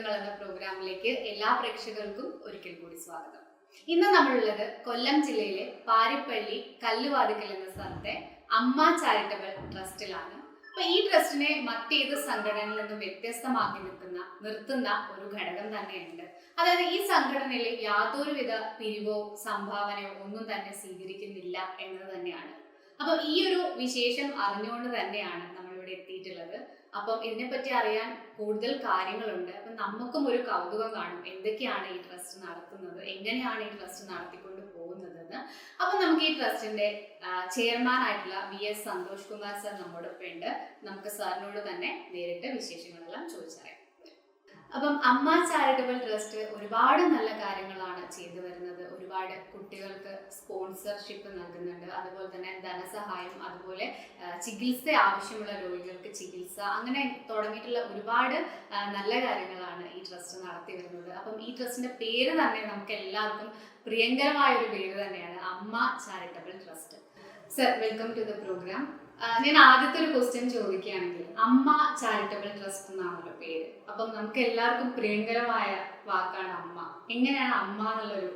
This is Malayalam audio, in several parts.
വ്യക്തിത്വങ്ങൾ എന്ന പ്രോഗ്രാമിലേക്ക് എല്ലാ പ്രേക്ഷകർക്കും ഒരിക്കൽ കൂടി സ്വാഗതം. ഇന്ന് നമ്മളുള്ളത് കൊല്ലം ജില്ലയിലെ പാരിപ്പള്ളി കല്ലുവാതിക്കൽ എന്ന സ്ഥലത്തെ അമ്മ ചാരിറ്റബിൾ ട്രസ്റ്റിലാണ്. അപ്പൊ ഈ ട്രസ്റ്റിനെ മറ്റേത് സംഘടനയിൽ നിന്നും വ്യത്യസ്തമാക്കി നിൽക്കുന്ന നിർത്തുന്ന ഒരു ഘടകം തന്നെയുണ്ട്. അതായത് ഈ സംഘടനയിൽ യാതൊരുവിധ പിരിവോ സംഭാവനയോ ഒന്നും തന്നെ സ്വീകരിക്കുന്നില്ല എന്നത് തന്നെയാണ്. അപ്പം ഈ ഒരു വിശേഷം അറിഞ്ഞുകൊണ്ട് തന്നെയാണ് നമ്മളിവിടെ എത്തിയിട്ടുള്ളത്. അപ്പം ഇതിനെപ്പറ്റി അറിയാൻ കൂടുതൽ കാര്യങ്ങളുണ്ട്. അപ്പം നമുക്കും ഒരു കൗതുകം കാണും. എന്തൊക്കെയാണ് ഈ ട്രസ്റ്റ് നടത്തുന്നത്? എങ്ങനെയാണ് ഈ ട്രസ്റ്റ് നടത്തിക്കൊണ്ട് പോകുന്നതെന്ന്? അപ്പം നമുക്ക് ഈ ട്രസ്റ്റിന്റെ ചെയർമാൻ ആയിട്ടുള്ള V S Santhosh Kumar sir നമ്മോടൊപ്പം ഉണ്ട് നമുക്ക് സാറിനോട് തന്നെ നേരിട്ട് വിശേഷങ്ങളെല്ലാം ചോദിച്ചറിയാം. അപ്പം അമ്മ ചാരിറ്റബിൾ ട്രസ്റ്റ് ഒരുപാട് നല്ല കാര്യങ്ങളാണ് ചെയ്തു വരുന്നത്. ഒരുപാട് കുട്ടികൾക്ക് സ്പോൺസർഷിപ്പ് നൽകുന്നുണ്ട്. അതുപോലെ തന്നെ ധനസഹായം അതുപോലെ ചികിത്സ ആവശ്യമുള്ള രോഗികൾക്ക് ചികിത്സ അങ്ങനെ തുടങ്ങിയിട്ടുള്ള ഒരുപാട് നല്ല കാര്യങ്ങളാണ് ഈ ട്രസ്റ്റ് നടത്തി വരുന്നത്. അപ്പം ഈ ട്രസ്റ്റിന്റെ പേര് തന്നെ നമുക്ക് എല്ലാവർക്കും പ്രിയങ്കരമായ ഒരു പേര് തന്നെയാണ് Amma charitable trust sir welcome to the programme ഞാൻ ആദ്യത്തെ ഒരു ക്വസ്റ്റ്യൻ ചോദിക്കുകയാണെങ്കിൽ അമ്മ ചാരിറ്റബിൾ ട്രസ്റ്റ് എന്നാണല്ലോ പേര്. അപ്പം നമുക്ക് എല്ലാവർക്കും പ്രിയങ്കരമായ വാക്കാണ് അമ്മ. എങ്ങനെയാണ് അമ്മ എന്നുള്ളൊരു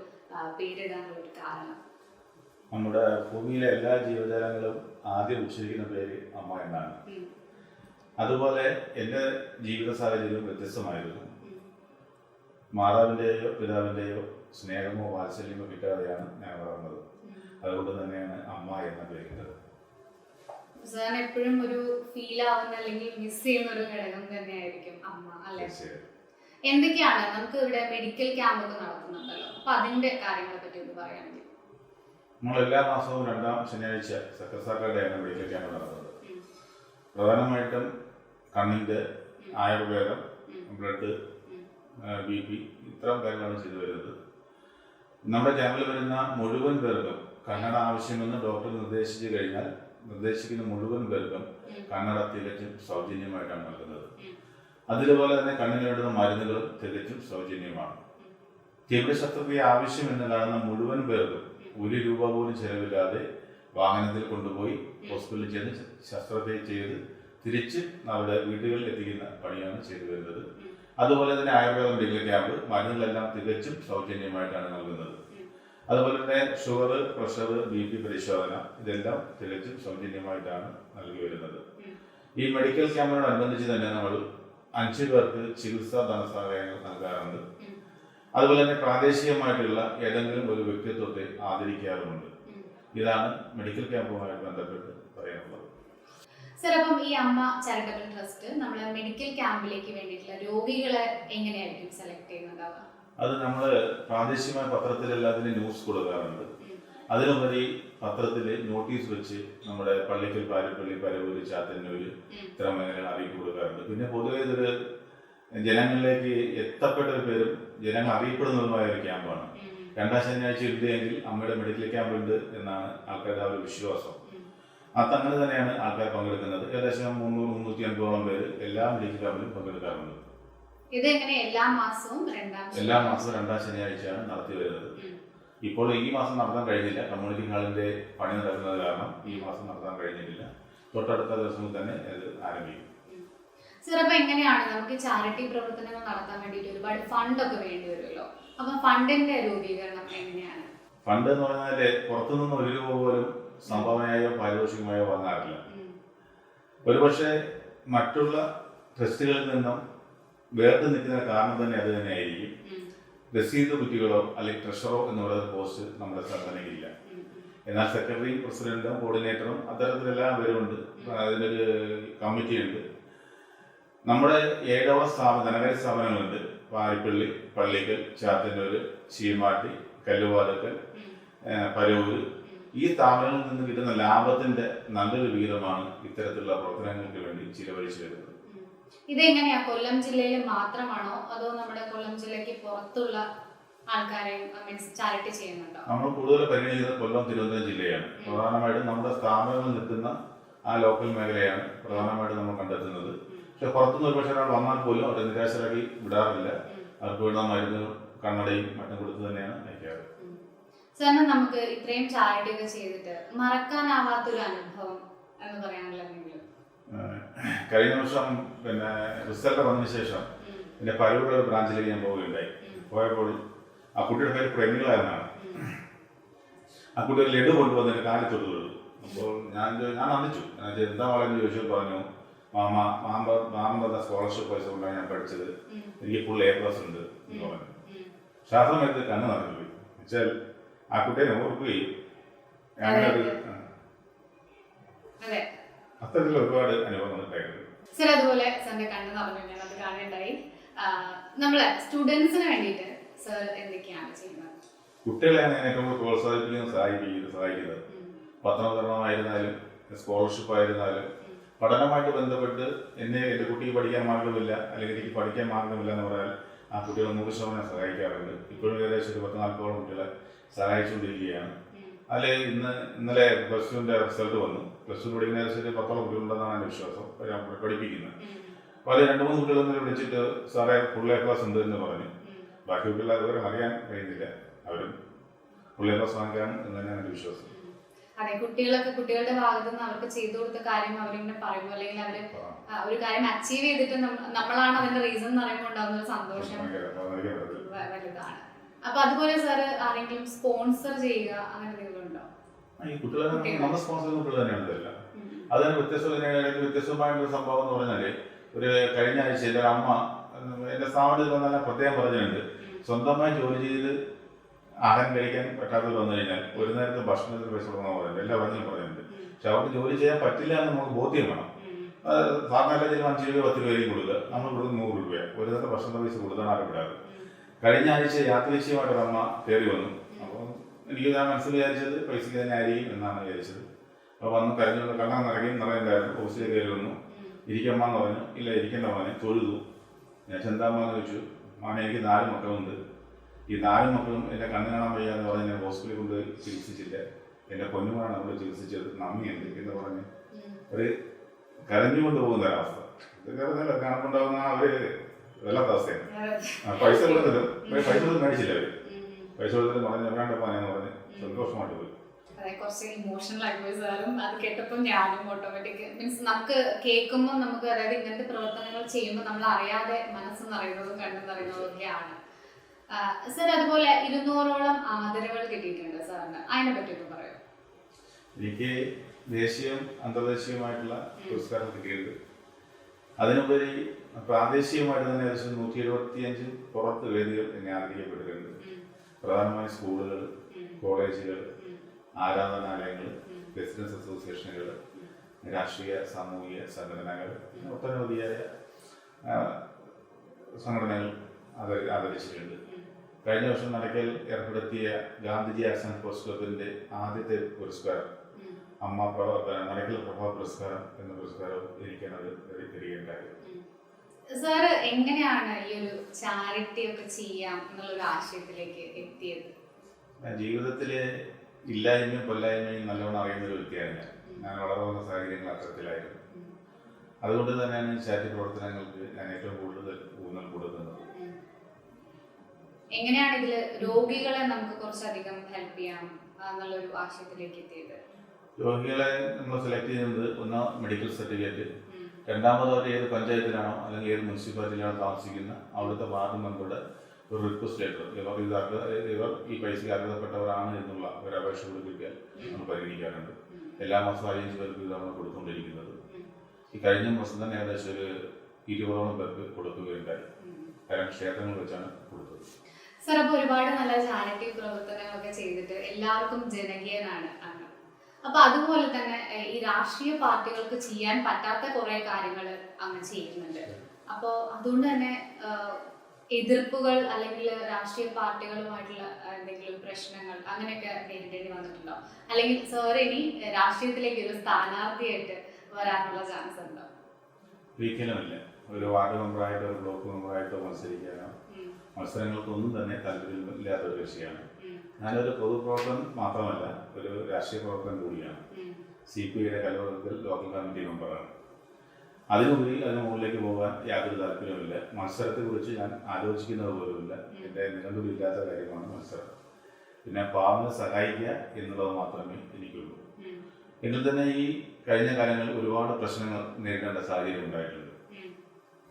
പേരിടാനുള്ള ഒരു കാരണം? നമ്മുടെ ഭൂമിയിലെ എല്ലാ ജീവജാലങ്ങളും ആദ്യം ഉച്ചരിക്കുന്ന പേര് അമ്മ എന്നാണ്. അതുപോലെ എന്റെ ജീവിത സാഹചര്യവും വ്യത്യസ്തമായിരുന്നു. മാതാവിന്റെയോ പിതാവിന്റെയോ സ്നേഹമോ വാത്സല്യമോ കിട്ടാതെയാണ് ഞാൻ വളർന്നത്. അതുകൊണ്ട് തന്നെയാണ് അമ്മ എന്ന പേരിട്ടത്. സാറിന് എപ്പോഴും ഒരു ഫീൽ ആവുന്ന അല്ലെങ്കിൽ മിസ് ചെയ്യുന്ന ഒരു ഘടകം തന്നെയായിരിക്കും അമ്മ അല്ലെ? എന്തൊക്കെയാണ് നമുക്ക് ഇവിടെ മെഡിക്കൽ ക്യാമ്പ് ഒക്കെ നടത്തുന്നുണ്ടല്ലോ? അപ്പൊ അതിന്റെ കാര്യങ്ങളെ പറ്റി ഒന്ന് പറയുകയാണെങ്കിൽ നമ്മൾ എല്ലാ മാസവും രണ്ടാം ശനിയാഴ്ച സെക്രട്ടറിയുടെയാണ് മെഡിക്കൽ ക്യാമ്പ് നടത്തുന്നത്. പ്രധാനമായിട്ടും കണ്ണിന്റെ ആയുർവേദം ബ്ലഡ് ബി പി ഇത്തരം കാര്യങ്ങളാണ് ചെയ്തു വരുന്നത്. നമ്മുടെ ക്യാമ്പിൽ വരുന്ന മുഴുവൻ പേർക്കും കന്നഡ ആവശ്യമെന്ന് ഡോക്ടർ നിർദ്ദേശിച്ചു കഴിഞ്ഞാൽ നിർദ്ദേശിക്കുന്ന മുഴുവൻ പേർക്കും കണ്ണട തികച്ചും സൗജന്യമായിട്ടാണ് നൽകുന്നത്. അതിലുപോലെ തന്നെ കണ്ണിനെടുന്ന മരുന്നുകളും തികച്ചും സൗജന്യമാണ്. തീവ്ര ശസ്ത്രക്രിയ ആവശ്യമെന്ന് കാണുന്ന മുഴുവൻ പേർക്കും ഒരു രൂപ പോലും ചെലവില്ലാതെ വാഹനത്തിൽ കൊണ്ടുപോയി ഹോസ്പിറ്റലിൽ ചെന്ന് ശസ്ത്രക്രിയ ചെയ്ത് തിരിച്ച് അവരുടെ വീടുകളിൽ എത്തിക്കുന്ന പണിയാണ് ചെയ്തു വരുന്നത്. അതുപോലെ തന്നെ ആയുർവേദ മെഡിക്കൽ ക്യാമ്പ് മരുന്നുകളെല്ലാം തികച്ചും സൗജന്യമായിട്ടാണ് നൽകുന്നത്. അതുപോലെ തന്നെ ഷുഗർ പ്രഷർ ബി പി പരിശോധന ഇതെല്ലാം തികച്ചും സൗജന്യമായിട്ടാണ് നൽകി വരുന്നത്. ഈ മെഡിക്കൽ ക്യാമ്പിനോടനുബന്ധിച്ച് തന്നെ നമ്മൾ അഞ്ച് പേർക്ക് ചികിത്സാ ധനസഹായങ്ങൾ നൽകാറുണ്ട്. അതുപോലെ തന്നെ പ്രാദേശികമായിട്ടുള്ള ഏതെങ്കിലും ഒരു വ്യക്തിത്വത്തെ ആദരിക്കാറുമുണ്ട്. ഇതാണ് മെഡിക്കൽ ക്യാമ്പുമായി ബന്ധപ്പെട്ട് പറയാനുള്ളത്. സർ ഈ അമ്മ ചാരിറ്റബിൾ ട്രസ്റ്റ് നമ്മളെ മെഡിക്കൽ ക്യാമ്പിലേക്ക് വേണ്ടിയിട്ടുള്ള രോഗികളെ എങ്ങനെയായിരിക്കും സെലക്ട് ചെയ്യുന്നുണ്ടാവുക അത് നമ്മൾ പ്രാദേശികമായ പത്രത്തിലെല്ലാം അതിന് ന്യൂസ് കൊടുക്കാറുണ്ട്. അതിനുപരി പത്രത്തിൽ നോട്ടീസ് വെച്ച് നമ്മുടെ പള്ളിക്കൽ പാരിപ്പള്ളി പരവൂര് ചാത്തന്നൂര് ഇത്രമേഖല അറിയിപ്പ് കൊടുക്കാറുണ്ട്. പിന്നെ പൊതുവെ ഇതൊരു ജനങ്ങളിലേക്ക് എത്തപ്പെട്ട ഒരു പേരും ജനങ്ങൾ അറിയപ്പെടുന്നതുമായ ഒരു ക്യാമ്പാണ്. രണ്ടാം ശനിയാഴ്ച ഇല്ലെങ്കിൽ അമ്മയുടെ മെഡിക്കൽ ക്യാമ്പ് ഉണ്ട് എന്നാണ് ആൾക്കാരുടെ ആ ഒരു വിശ്വാസം. അത് അങ്ങനെ തന്നെയാണ് ആൾക്കാർ പങ്കെടുക്കുന്നത്. ഏകദേശം മുന്നൂറ് മുന്നൂറ്റി അൻപതോളം പേര് എല്ലാ മെഡിക്കൽ ക്യാമ്പിലും പങ്കെടുക്കാറുണ്ട്. ഇത് എങ്ങനെ എല്ലാ മാസവും രണ്ടാം എല്ലാ മാസവും രണ്ടാം ശനിയാഴ്ചയാണ് നടത്തി വരുന്നത്. ഇപ്പോൾ ഈ മാസം നടത്താൻ കഴിഞ്ഞില്ല. കമ്മ്യൂണിറ്റി ഹാളിന്റെ പണി നടക്കുന്നത് കാരണം ഈ മാസം നടത്താൻ കഴിഞ്ഞിട്ടില്ല. തൊട്ടടുത്ത ദിവസം തന്നെ ഇത് ആരംഭിക്കും. സർ അപ്പൊ എങ്ങനെയാണ് നമുക്ക് ചാരിറ്റി പ്രവർത്തനങ്ങൾ നടത്താൻ വേണ്ടിയിട്ട് ഒരുപാട് ഫണ്ട് ഒക്കെ വേണ്ടി വരുമല്ലോ? അപ്പൊ ഫണ്ടിന്റെ രൂപീകരണം എങ്ങനെയാണ്? ഫണ്ട് എന്ന് പറഞ്ഞാൽ പുറത്തുനിന്ന് ഒരു രൂപ പോലും സംഭാവനയായോ പാരിതോഷികമായോ വാങ്ങാറില്ല. ഒരുപക്ഷെ മറ്റുള്ള ട്രസ്റ്റുകളിൽ നിന്നും വേറിട്ട് നിൽക്കുന്ന കാരണം തന്നെ അത് തന്നെയായിരിക്കും. രസീത് കുറ്റികളോ അല്ലെങ്കിൽ ട്രഷറോ എന്ന് പറയുന്ന പോസ്റ്റ് നമ്മുടെ സംഘടനയ്ക്കില്ല ഉം. എന്നാൽ സെക്രട്ടറിയും പ്രസിഡന്റും കോർഡിനേറ്ററും അത്തരത്തിലെല്ലാം പേരുണ്ട്. അതിനൊരു കമ്മിറ്റി ഉണ്ട് നമ്മുടെ ഏഴവ സ്ഥാപന ധനകാര്യ സ്ഥാപനങ്ങളുണ്ട്. പാരിപ്പള്ളി പള്ളിക്കൽ ചാത്തന്നൂര് ചീമാട്ടി കല്ലുവാതക്കൽ പരൂര്. ഈ സ്ഥാപനങ്ങളിൽ നിന്ന് കിട്ടുന്ന ലാഭത്തിന്റെ നല്ലൊരു വിഹിതമാണ് ഇത്തരത്തിലുള്ള പ്രവർത്തനങ്ങൾക്ക് വേണ്ടി ചിലവഴിച്ചു വരുന്നത്. ഇതെങ്ങനെയാ? കൊല്ലം ജില്ലയിൽ മാത്രമാണോ അതോ നമ്മുടെ കൊല്ലം ജില്ലയ്ക്ക് പുറത്തുള്ള ആൾക്കാരെ മീൻസ് ചാരിറ്റി ചെയ്യുന്നുണ്ടോ? നമ്മൾ കൂടുതൽ പരിഗണിക്കുന്നത് കൊല്ലം തിരുവനന്തപുരം ജില്ലയാണ്. പ്രധാനമായിട്ടും നമ്മുടെ സ്ഥാപനങ്ങൾ നിൽക്കുന്ന ആ ലോക്കൽ മേഖലയാണ് പ്രധാനമായിട്ടും നമ്മൾ കണ്ടെത്തുന്നത്. പക്ഷെ പുറത്തുനിന്ന് ഒരുപക്ഷെ ഒരാൾ വന്നാൽ പോലും അവരെ നിരാശരാക്കി വിടാറില്ല. അവർക്ക് വേണ്ട മരുന്ന് കണ്ണടയും മറ്റും കൊടുത്ത് തന്നെയാണ് അയക്കാറ് സാറിന് നമുക്ക് ഇത്രയും ചാരിറ്റി ഒക്കെ ചെയ്തിട്ട് മറക്കാനാവാത്തൊരു അനുഭവം എന്ന് പറയാനുള്ള എന്തെങ്കിലും ഏഹ് കഴിഞ്ഞ വർഷം പിന്നെ റിസൾട്ട് വന്നതിന് ശേഷം പിന്നെ പരൂരുടെ ഒരു ബ്രാഞ്ചിലേക്ക് ഞാൻ പോവുകയുണ്ടായി. പോയപ്പോൾ ആ കുട്ടിയുടെ പേര് പ്രേമികളായിരുന്നാണ്. ആ കുട്ടി ഒരു ലഡു കൊണ്ടുവന്ന് എന്റെ കാലിൽ തൊട്ടു അപ്പോൾ ഞാൻ ഞാൻ നന്ദിച്ചു എന്താ പറയുന്നത് ചോദിച്ചു പറഞ്ഞു മാമ മാമ മാമ തന്ന സ്കോളർഷിപ്പ് പൈസ കൊണ്ടാണ് ഞാൻ പഠിച്ചത്. എനിക്ക് ഫുൾ എ പ്ലസ് ഉണ്ട്. എന്ന് പറഞ്ഞു. ശാസ്ത്രം എടുത്ത് കണ്ണു നിറഞ്ഞു പോയി. വെച്ചാൽ ആ കുട്ടിയെ ഓർക്കുകയും ഒരു അതെ. അത്തരത്തിലുള്ള ഒരുപാട് അനുഭവങ്ങൾ ഉണ്ടായിട്ടുണ്ട്. സർ അതുപോലെ സാറിന്റെ കണ്ണ് പറഞ്ഞു ഞാൻ അത് കാണുന്നുണ്ടായി നമ്മളെ സ്റ്റുഡൻസിന് വേണ്ടിയിട്ട് സർ എന്തൊക്കെയാണ് ചെയ്യുന്നത്? കുട്ടികളെയാണ് ഞാൻ ഏറ്റവും കൂടുതൽ പ്രോത്സാഹിപ്പിക്കുന്നത് സഹായിപ്പിക്കുന്നത് സഹായിക്കുന്നത്. ഉം. പത്രവിതരണമായിരുന്നാലും സ്കോളർഷിപ്പ് ആയിരുന്നാലും പഠനമായിട്ട് ബന്ധപ്പെട്ട് എന്നെ എന്റെ കുട്ടിക്ക് പഠിക്കാൻ മാർഗമില്ല അല്ലെങ്കിൽ എനിക്ക് പഠിക്കാൻ മാർഗമില്ല എന്ന് പറഞ്ഞാൽ ആ കുട്ടികളെ നൂറ് ശതമാനം സഹായിക്കാറുണ്ട്. ഇപ്പോഴും ഏകദേശം ഒരു പത്ത് നാൽപ്പതോളം കുട്ടികളെ സഹായിച്ചുകൊണ്ടിരിക്കുകയാണ്. അതിൽ ഇന്ന് ഇന്നലെ പ്ലസ് ടുവിന്റെ റിസൾട്ട് വന്നു. പ്ലസ് ടു പഠിക്കുന്ന ഏകദേശം പത്തോളം കുട്ടികളുണ്ടെന്നാണ് എന്റെ വിശ്വാസം. പഠിപ്പിക്കുന്നത് അപ്പൊ അപ്പോൾ അത് രണ്ട് മൂന്ന് കുട്ടികൾ ഇന്നലെ വിളിച്ചിട്ട് സാറേ ഫുൾ എ ക്ലാസ് ഉണ്ട് എന്ന് പറഞ്ഞു. ബാക്കി കുട്ടികളെ അതുവരെ അറിയാൻ കഴിയുന്നില്ല. അവരും ഫുൾ എ ക്ലാസ് വാങ്ങിക്കാൻ എന്ന് തന്നെയാണ് എന്റെ വിശ്വാസം. അതെ കുട്ടികളൊക്കെ കുട്ടികളുടെ ഭാഗത്തു നിന്ന് അവർക്ക് ചെയ്തു കൊടുത്ത കാര്യം അവരിങ്ങനെ പറയുമ്പോൾ അല്ലെങ്കിൽ അവർ ഒരു കാര്യം അച്ചീവ് ചെയ്തിട്ട് നമ്മളാണ് അതിന്റെ റീസൺ എന്ന് പറയുമ്പോൾ ഉണ്ടാകുന്ന ഒരു സന്തോഷം വലുതാണ്. അപ്പൊ അതുപോലെ സാറ് ആരെങ്കിലും സ്പോൺസർ ചെയ്യുക അങ്ങനെ ഈ കുട്ടികളെ വന്ന നമ്മുടെ സ്പോൺസർ കുട്ടികൾ തന്നെയാണ് ഇതെല്ലാം. അതിന് വ്യത്യസ്ത വ്യത്യസ്തമായിട്ടൊരു വ്യത്യസ്തമായിട്ടുള്ള സംഭവം എന്ന് പറഞ്ഞാൽ ഒരു കഴിഞ്ഞ ആഴ്ച എന്റെ അമ്മ എന്റെ എന്റെ സ്ഥാപനത്തിൽ വന്നാൽ പ്രത്യേകം പറഞ്ഞിട്ടുണ്ട്. സ്വന്തമായി ജോലി ചെയ്ത് ആഹാരം കഴിക്കാൻ പറ്റാത്തത് വന്നു കഴിഞ്ഞാൽ ഒരു നേരത്തെ ഭക്ഷണത്തിന് പൈസ കൊടുക്കണം പറയുന്നത് എല്ലാ പറഞ്ഞും പറയുന്നുണ്ട് പക്ഷെ അവർക്ക് ജോലി ചെയ്യാൻ പറ്റില്ല എന്ന് നമുക്ക് ബോധ്യം വേണം. സാറിന് സാധാരണ ചിലപ്പോൾ അഞ്ച് രൂപ പത്ത് രൂപയും കൊടുക്കുക. നമ്മൾ കൊടുക്കുന്ന നൂറ് രൂപയാണ് ഒരു നേരത്തെ ഭക്ഷണ പൈസ കൊടുത്താണ് ആരപ്പെടാറ് കഴിഞ്ഞ ആഴ്ച യാത്രനിശ്ചയമായിട്ട് അമ്മ കയറി വന്നു. എനിക്ക് ഞാൻ മനസ്സിൽ വിചാരിച്ചത് പൈസയ്ക്ക് തന്നെ ആയിരിക്കും എന്നാണ് വിചാരിച്ചത്. അപ്പോൾ വന്ന് കരഞ്ഞുകൊണ്ട് കണ്ണാൻ നിറയും നിറയുണ്ടായിരുന്നു ഓഫീസിലേക്ക് കയറി വന്നു ഉം. ഇരിക്കമ്മ എന്ന് പറഞ്ഞു ഇല്ല ഇരിക്കേണ്ട മോനെ തൊഴുതു. ഞാൻ ചെന്താമ്മെന്ന് ചോദിച്ചു മോനെ എനിക്ക് നാല് മക്കളുണ്ട്. ഈ നാല് മക്കളും എന്റെ കണ്ണു കാണാൻ വയ്യ എന്ന് പറഞ്ഞ് എന്നെ ഹോസ്പിറ്റലിൽ കൊണ്ട് ചികിത്സിച്ചില്ല. എന്റെ പൊന്നുമാണ് അവിടെ ചികിത്സിച്ചത്. നന്ദിയുണ്ട് എന്ന് പറഞ്ഞ്. ഒരു കരഞ്ഞുകൊണ്ട് പോകുന്ന ഒരവസ്ഥ. ഇതൊക്കെ ആ ഒരു വല്ലാത്ത അവസ്ഥയാണ്. പൈസ കൊടുത്തിട്ടും പൈസ കൊടുത്ത് മേടിച്ചില്ല അവർ. കൊടുത്തിട്ട് പറഞ്ഞു വേണ്ട പോനെന്ന് പറഞ്ഞ് സന്തോഷമായിട്ട് പോയി. അതെ കുറച്ച് ഇമോഷണൽ ആയിപ്പോയി സാറും അത് കേട്ടപ്പോൾ ഞാനും ഓട്ടോമാറ്റിക് മീൻസ് നമുക്ക് കേൾക്കുമ്പോൾ നമുക്ക് അതായത് ഇങ്ങനത്തെ പ്രവർത്തനങ്ങൾ ചെയ്യുമ്പോൾ നമ്മൾ അറിയാതെ മനസ്സ് നിറയുന്നതും കണ്ണു നിറയുന്നതും ഒക്കെയാണ് സർ അതുപോലെ ഇരുന്നൂറോളം ആദരവുകൾ കിട്ടിയിട്ടുണ്ട് സാറിന്. അതിനെ പറ്റിയൊക്കെ പറയൂ. എനിക്ക് ദേശീയം അന്തർദേശീയമായിട്ടുള്ള പുരസ്കാരം കിട്ടിയിട്ടുണ്ട്. അതിനുപരി പ്രാദേശികമായിട്ട് തന്നെ ഏകദേശം നൂറ്റി എഴുപത്തിയഞ്ച് പുറത്ത് വേദികൾ എന്നെ ആദരിക്കപ്പെട്ടിട്ടുണ്ട്. പ്രധാനമായും സ്കൂളുകൾ കോളേജുകൾ ആരാധനാലയങ്ങൾ ബിസിനസ് അസോസിയേഷനുകൾ രാഷ്ട്രീയ സാമൂഹിക സംഘടനകൾ ഒട്ടനവധിയായ സംഘടനകൾ അത് ആദരിച്ചിട്ടുണ്ട്. കഴിഞ്ഞ വർഷം നടക്കൽ ഏർപ്പെടുത്തിയ ഗാന്ധിജി ആക്ഷൻ സ്പോർട്സ് ക്ലബിന്റെ ആദ്യത്തെ പുരസ്കാരം. അമ്മ പ്രഭ നടക്കൽ പ്രഭാ പുരസ്കാരം എന്ന പുരസ്കാരം തിരികെ തരികയുണ്ടായത് സാറ് എങ്ങനെയാണ് ഈ ഒരു ചാരിറ്റി ഒക്കെ ചെയ്യാം എന്നുള്ളൊരു ആശയത്തിലേക്ക് എത്തിയത് ജീവിതത്തിൽ ഇല്ലായ്മയും കൊല്ലായ്മയും നല്ലോണം അറിയുന്ന ഒരു വ്യക്തിയാണ് ഞാൻ ഞാൻ വളർന്ന സാഹചര്യങ്ങൾ അത്തരത്തിലായിരുന്നു അതുകൊണ്ട് തന്നെയാണ് ചാരിറ്റി പ്രവർത്തനങ്ങൾക്ക് ഞാൻ ഏറ്റവും കൂടുതൽ ഊന്നൽ കൊടുക്കുന്നത്. എങ്ങനെയാണ് രോഗികളെ നമുക്ക് കുറച്ചധികം ഹെൽപ്പ് ചെയ്യാം എന്നുള്ളൊരു ആശയത്തിലേക്ക് എത്തിയത് രോഗികളെ നമ്മൾ സെലക്ട് ചെയ്യുന്നത് ഒന്ന് മെഡിക്കൽ സർട്ടിഫിക്കറ്റ്. രണ്ടാമത് അവർ ഏത് പഞ്ചായത്തിലാണോ അല്ലെങ്കിൽ ഏത് മുനിസിപ്പാലിറ്റിയിലാണോ താമസിക്കുന്ന അവിടുത്തെ വാർഡ് മെമ്പറുടെ ഒരു റിക്വസ്റ്റ് ലെറ്റർ. ഇവർ ഇത് അർഹ- ഇവർ ഈ പൈസയ്ക്ക് അർഹതപ്പെട്ടവരാണ് എന്നുള്ള ഒരു അപേക്ഷ കൂടി കിട്ടിയാൽ നമ്മൾ പരിഗണിക്കാറുണ്ട്. എല്ലാ മാസവും അയ്യഞ്ച് പേർക്ക് ഇത് നമ്മൾ കൊടുത്തുകൊണ്ടിരിക്കുന്നത്. ഈ കഴിഞ്ഞ മാസം തന്നെ ഏകദേശം ഒരു ഇരുപതോളം പേർക്ക് കൊടുക്കുകയുണ്ടായി. കാരണം ക്ഷേത്രങ്ങൾ വെച്ചാണ് കൊടുത്തത്. സർ അപ്പൊ ഒരുപാട് നല്ല ചാരിറ്റി പ്രവർത്തനങ്ങളൊക്കെ ചെയ്തിട്ട് എല്ലാവർക്കും ജനകീയനാണ്. അപ്പൊ അതുപോലെ തന്നെ ഈ രാഷ്ട്രീയ പാർട്ടികൾക്ക് ചെയ്യാൻ പറ്റാത്ത കുറെ കാര്യങ്ങൾ അങ്ങ് ചെയ്യുന്നുണ്ട്. അപ്പോ അതുകൊണ്ട് തന്നെ എതിർപ്പുകൾ അല്ലെങ്കിൽ രാഷ്ട്രീയ പാർട്ടികളുമായിട്ടുള്ള എന്തെങ്കിലും പ്രശ്നങ്ങൾ അങ്ങനെയൊക്കെ നേരിടേണ്ടി വന്നിട്ടുണ്ടോ? അല്ലെങ്കിൽ സാർ ഇനി രാഷ്ട്രീയത്തിലേക്ക് ഒരു സ്ഥാനാർത്ഥിയായിട്ട് വരാനുള്ള ചാൻസ് ഉണ്ടോ? ഒരിക്കലുമില്ല. ഒരു വാർഡ് മെമ്പറായിട്ടോ ഒരു ബ്ലോക്ക് മെമ്പറായിട്ടോ മത്സരിക്കാനോ മത്സരങ്ങൾക്കൊന്നും തന്നെ താല്പര്യമില്ലാത്ത ഒരു കക്ഷിയാണ്. ഞാനൊരു പൊതുപ്രവർത്തനം മാത്രമല്ല ഒരു രാഷ്ട്രീയ പ്രവർത്തനം കൂടിയാണ്. സി പി ഐയുടെ കലോത്സവത്തിൽ ലോക്കൽ കമ്മിറ്റി മെമ്പറാണ്. അതിനുപരി അതിന് മുകളിലേക്ക് പോകാൻ യാതൊരു താല്പര്യവുമില്ല. മത്സരത്തെക്കുറിച്ച് ഞാൻ ആലോചിക്കുന്നത് പോലുമില്ല. എന്റെ നിലവിലില്ലാത്ത കാര്യമാണ് മത്സരം. പിന്നെ പാവങ്ങൾ സഹായിക്കുക എന്നുള്ളത് മാത്രമേ എനിക്കുള്ളൂ. എങ്കിൽ തന്നെ ഈ കഴിഞ്ഞ കാലങ്ങളിൽ ഒരുപാട് പ്രശ്നങ്ങൾ നേരിടേണ്ട സാഹചര്യം ഉണ്ടായിട്ടുണ്ട്.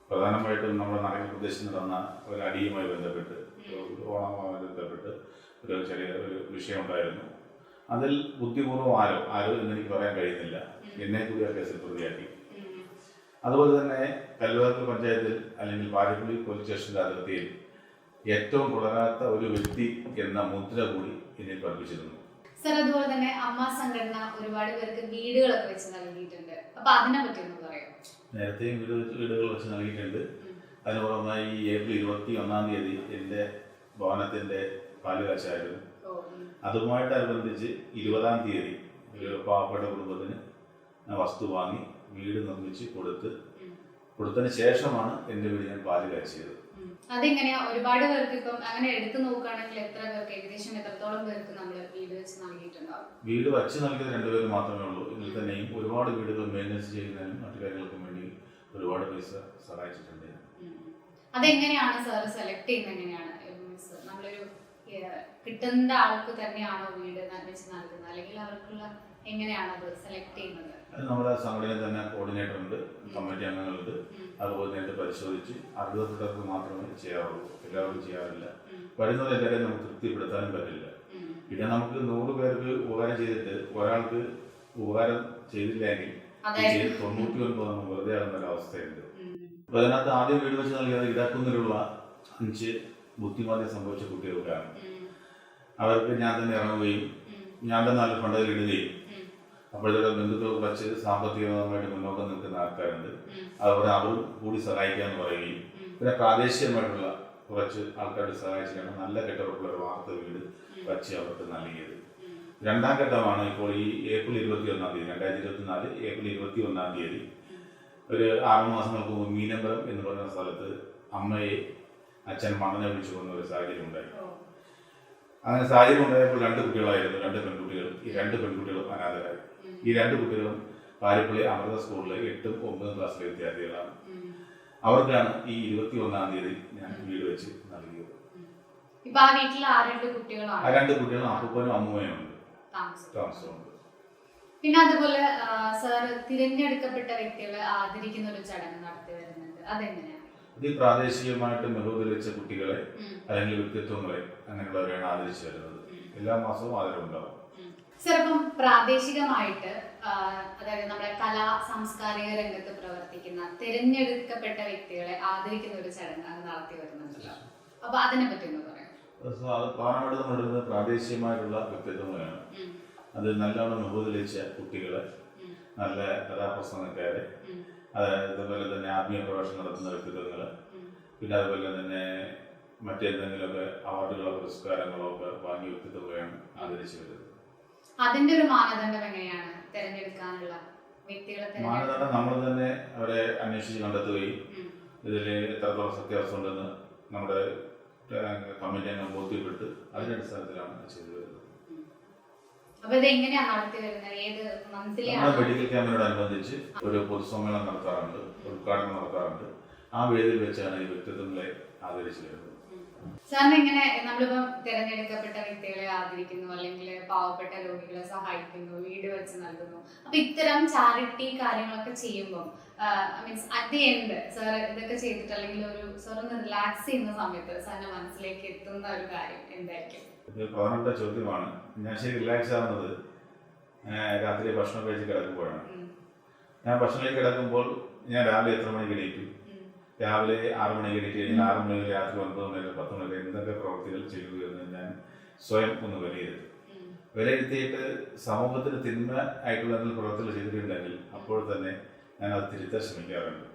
പ്രധാനമായിട്ടും നമ്മുടെ നാടക പ്രദേശത്ത് നടന്ന ഒരു അടിയുമായി ബന്ധപ്പെട്ട് ഒരു ഓണവുമായി ബന്ധപ്പെട്ട് ഒരു ചെറിയ ഒരു വിഷയം ഉണ്ടായിരുന്നു അതിൽ ബുദ്ധിപൂർവം ആരോ ആരോ എന്ന് എനിക്ക് പറയാൻ കഴിയുന്നില്ല. എന്നെ കൂടി ആ കേസിൽ പ്രതിയാക്കി. അതുപോലെ തന്നെ കല്ലുവാക്കൽ പഞ്ചായത്തിൽ അല്ലെങ്കിൽ പാരിപ്പള്ളി പോലീസ് സ്റ്റേഷന്റെ അതിർത്തിയിൽ ഏറ്റവും കുളരാത്ത ഒരു വ്യക്തി എന്ന മുദ്ര കൂടി എന്നിൽ പഠിപ്പിച്ചിരുന്നു സർ അതുപോലെ തന്നെ അമ്മ സംഘടന ഒരുപാട് പേർക്ക് വീടുകളൊക്കെ വെച്ച് നൽകിയിട്ടുണ്ട്. അപ്പൊ അതിനെ പറ്റി ഒന്ന് പറയാം നേരത്തെയും വീട് വീടുകൾ വെച്ച് നൽകിയിട്ടുണ്ട്. അതിന് പുറമെ ഈ ഏപ്രിൽ ഇരുപത്തി ഒന്നാം തീയതി എന്റെ ഭവനത്തിന്റെ പാലുകാച്ചായിരുന്നു ഓ, ഉം. അതുമായിട്ടനുബന്ധിച്ച് ഇരുപതാം തീയതി ഒരു പാവപ്പെട്ട കുടുംബത്തിന് വസ്തു വാങ്ങി വീട് നിർമ്മിച്ച് കൊടുത്ത്. കൊടുത്തതിന് ശേഷമാണ് എന്റെ വീട് ഞാൻ പാൽ കാച്ചിയത്. അതെങ്ങനെയാ ഒരുപാട് പേർക്ക് ഇപ്പം അങ്ങനെ എടുത്തു നോക്കുകയാണെങ്കിൽ എത്ര പേർക്ക് ഏകദേശം എത്രത്തോളം പേർക്ക് നമ്മൾ വീട് വെച്ച് നൽകിയിട്ടുണ്ടാവും വീട് വച്ച് നൽകിയത് രണ്ടുപേര് മാത്രമേ ഉള്ളൂ ഇതിൽ തന്നെയും ഒരുപാട് വീടുകൾ മെയിന്റനൻസ് ചെയ്യുന്നതിനും മറ്റു കാര്യങ്ങൾക്കും വേണ്ടി ഒരുപാട് പൈസ സഹായിച്ചിട്ടുണ്ട്. അതെങ്ങനെയാണ് സാർ സെലക്ട് ചെയ്യുന്നത് എങ്ങനെയാണ് കിട്ടുന്ന ആൾക്ക് തന്നെയാണോ വീട് ന- വെച്ച് നൽകുന്നത്? അല്ലെങ്കിൽ അവർക്കുള്ള എങ്ങനെയാണ് അത് സെലക്ട് ചെയ്യുന്നത്? അത് നമ്മുടെ സംഘടനയിൽ തന്നെ കോർഡിനേറ്റർ ഉണ്ട് കമ്മിറ്റി അംഗങ്ങളുണ്ട്. അതുപോലെ നേരിട്ട് പരിശോധിച്ച് അർഹതപ്പെട്ടവർക്ക് മാത്രമേ ചെയ്യാറുള്ളൂ. എല്ലാവരും ചെയ്യാറില്ല. വരുന്നത് എല്ലാവരെയും നമുക്ക് തൃപ്തിപ്പെടുത്താനും പറ്റില്ല. പിന്നെ നമുക്ക് നൂറ് പേർക്ക് ഉപകാരം ചെയ്തിട്ട് ഒരാൾക്ക് ഉപകാരം ചെയ്തില്ലെങ്കിൽ തൊണ്ണൂറ്റി ഒൻപത് വെറുതെ ആകുന്ന ഒരു അവസ്ഥയുണ്ട്. അപ്പൊ അതിനകത്ത് ആദ്യം വീട് വെച്ച് നൽകിയത് ഇടക്കുന്നിലുള്ള അഞ്ച് ബുദ്ധിമാന്ദ്യം സംഭവിച്ച കുട്ടികൾക്കാണ് അവർക്ക് ഞാൻ തന്നെ ഇറങ്ങുകയും ഞാൻ തന്നെ നല്ല ഫണ്ടുകൾ ഇടുകയും. അപ്പോഴത്തെ ബന്ധുക്കൾ കുറച്ച് സാമ്പത്തികമായിട്ട് മുന്നോക്കം നിൽക്കുന്ന ആൾക്കാരുണ്ട്. അതുപോലെ അവരും കൂടി സഹായിക്കാന്ന് പറയുകയും. പിന്നെ പ്രാദേശികമായിട്ടുള്ള കുറച്ച് ആൾക്കാരുടെ സഹായിച്ചിട്ടാണ് നല്ല കെട്ടുറപ്പുള്ള ഒരു വാർത്ത വീട് വച്ച് അവർക്ക് നൽകിയത് രണ്ടാം ഘട്ടമാണ് ഇപ്പോൾ ഈ ഏപ്രിൽ ഇരുപത്തി ഒന്നാം തീയതി രണ്ടായിരത്തി ഇരുപത്തി നാല് ഏപ്രിൽ ഇരുപത്തി ഒന്നാം തീയതി ഒരു ആറ് മാസങ്ങൾക്ക് മുമ്പ് മീനമ്പലം എന്ന് പറയുന്ന സ്ഥലത്ത് അമ്മയെ അച്ഛൻ മണ്ണനെ വിളിച്ചു പോകുന്ന ഒരു സാഹചര്യം ഉണ്ടായി. അങ്ങനെ സാഹചര്യം ഉണ്ടായപ്പോൾ രണ്ട് കുട്ടികളായിരുന്നു രണ്ട് പെൺകുട്ടികൾ ഈ രണ്ട് പെൺകുട്ടികളും അനാഥരായി. ഈ രണ്ട് കുട്ടികളും പാരിപ്പള്ളി അമൃത സ്കൂളിലെ എട്ടും ഒമ്പതും ക്ലാസ്സിലെ വിദ്യാർത്ഥികളാണ്. അവർക്കാണ് ഈ ഇരുപത്തി ഒന്നാം തീയതി ഞാൻ വീട് വെച്ച് നൽകിയത്. ആ രണ്ട് കുട്ടികളും അപ്പൂപ്പനും അമ്മൂമ്മയും ഉണ്ട്. താമസമുണ്ട്. പിന്നെ അതുപോലെ സാർ തിരഞ്ഞെടുക്കപ്പെട്ട വ്യക്തികളെ ആദരിക്കുന്ന ഒരു ചടങ്ങ് നടത്തി വരുന്നുണ്ട്. അതെങ്ങനെയാണ്? ഇത് പ്രാദേശികമായിട്ട് വെച്ച കുട്ടികളെ അല്ലെങ്കിൽ വ്യക്തിത്വങ്ങളെ അങ്ങനെയുള്ളവരെയാണ് ആദരിച്ചു വരുന്നത്. എല്ലാ മാസവും ആദരവുണ്ടാവും ചിലപ്പം പ്രാദേശികമായിട്ട് അതായത് നമ്മുടെ കലാ സാംസ്കാരിക രംഗത്ത് പ്രവർത്തിക്കുന്ന തിരഞ്ഞെടുക്കപ്പെട്ട വ്യക്തികളെ ആദരിക്കുന്ന ഒരു ചടങ്ങ് നടത്തി വരുന്നുണ്ടല്ലോ. അപ്പൊ അതിനെ പറ്റി ഒന്ന് പറയാം. പാണാട് എടുക്കുന്നത് പ്രാദേശികമായിട്ടുള്ള വ്യക്തിത്വങ്ങളാണ്. അത് നല്ലോണം മികവുതെളിച്ച കുട്ടികളെ നല്ല കഥാപ്രസംഗക്കാരെ ഉം. അതുപോലെ തന്നെ ആത്മീയ പ്രഭാഷണം നടത്തുന്ന വ്യക്തിത്വങ്ങൾ പിന്നെ അതുപോലെ തന്നെ മറ്റെന്തെങ്കിലുമൊക്കെ അവാർഡുകളോ പുരസ്കാരങ്ങളോ ഒക്കെ വാങ്ങിയ വ്യക്തിത്വങ്ങളെയാണ് ആദരിച്ചു വരുന്നത് അതിന്റെ ഒരു മാനദണ്ഡം എങ്ങനെയാണ് തിരഞ്ഞെടുക്കാനുള്ള മാനദണ്ഡം നമ്മൾ തന്നെ അവരെ അന്വേഷിച്ച് കണ്ടെത്തുകയും. ഇതിൽ എത്രത്തോളം സത്യാവസ്ഥ ഉണ്ടെന്ന് നമ്മുടെ കമ്മിറ്റി അംഗം ബോധ്യപ്പെട്ട് അതിന്റെ അടിസ്ഥാനത്തിലാണ് ചെയ്തു വരുന്നത് അപ്പൊ ഇത് എങ്ങനെയാ നടത്തി വരുന്നത്? ഏത് മന്ത്ലി നമ്മുടെ ആണ്? മെഡിക്കൽ ക്യാമ്പിനോടനുബന്ധിച്ച് ഒരു പൊതുസമ്മേളനം നടത്താറുണ്ട് ഉദ്ഘാടനം നടത്താറുണ്ട്. ആ വേദിയിൽ വെച്ചാണ് ഈ വ്യക്തിത്വങ്ങളെ ആദരിച്ചു വരുന്നത്. സാറിന് ഇങ്ങനെ നമ്മളിപ്പം തിരഞ്ഞെടുക്കപ്പെട്ട വ്യക്തികളെ ആദരിക്കുന്നു അല്ലെങ്കിൽ പാവപ്പെട്ട രോഗികളെ സഹായിക്കുന്നു വീട് വെച്ച് നൽകുന്നു. അപ്പൊ ഇത്തരം ചാരിറ്റി കാര്യങ്ങളൊക്കെ ചെയ്യുമ്പോൾ means at the end sir ഇതൊക്കെ ചെയ്തിട്ട് അല്ലെങ്കിൽ ഒരു സാർ ഒന്ന് റിലാക്സ് ചെയ്യുന്ന സമയത്ത് സാറിന്റെ മനസ്സിലേക്ക് എത്തുന്ന ഒരു കാര്യം എന്തായിരിക്കും? പ്രധാനപ്പെട്ട ചോദ്യമാണ്. ഞാൻ ശരി റിലാക്സ് ആവുന്നത് രാത്രി ഭക്ഷണം കഴിച്ച് കിടക്കുമ്പോഴാണ്. ഞാൻ ഭക്ഷണം കഴിച്ച് കിടക്കുമ്പോൾ ഞാൻ രാവിലെ എത്ര മണിക്ക് എണീക്കും? രാവിലെ ആറ് മണിക്ക് എണീറ്റ് കഴിഞ്ഞാൽ ആറ് മണി രാത്രി ഒൻപത് മണി വരെ പത്ത് മണി വരെ എന്തൊക്കെ പ്രവൃത്തികൾ ചെയ്തു എന്ന് ഞാൻ സ്വയം ഒന്ന് വിലയിരുത്തും. വിലയിരുത്തിയിട്ട് സമൂഹത്തിന് തിന്മ ആയിട്ടുള്ള പ്രവർത്തികൾ ചെയ്തിട്ടുണ്ടെങ്കിൽ അപ്പോൾ തന്നെ ഞാൻ അത് തിരുത്താൻ ശ്രമിക്കാറുണ്ട്.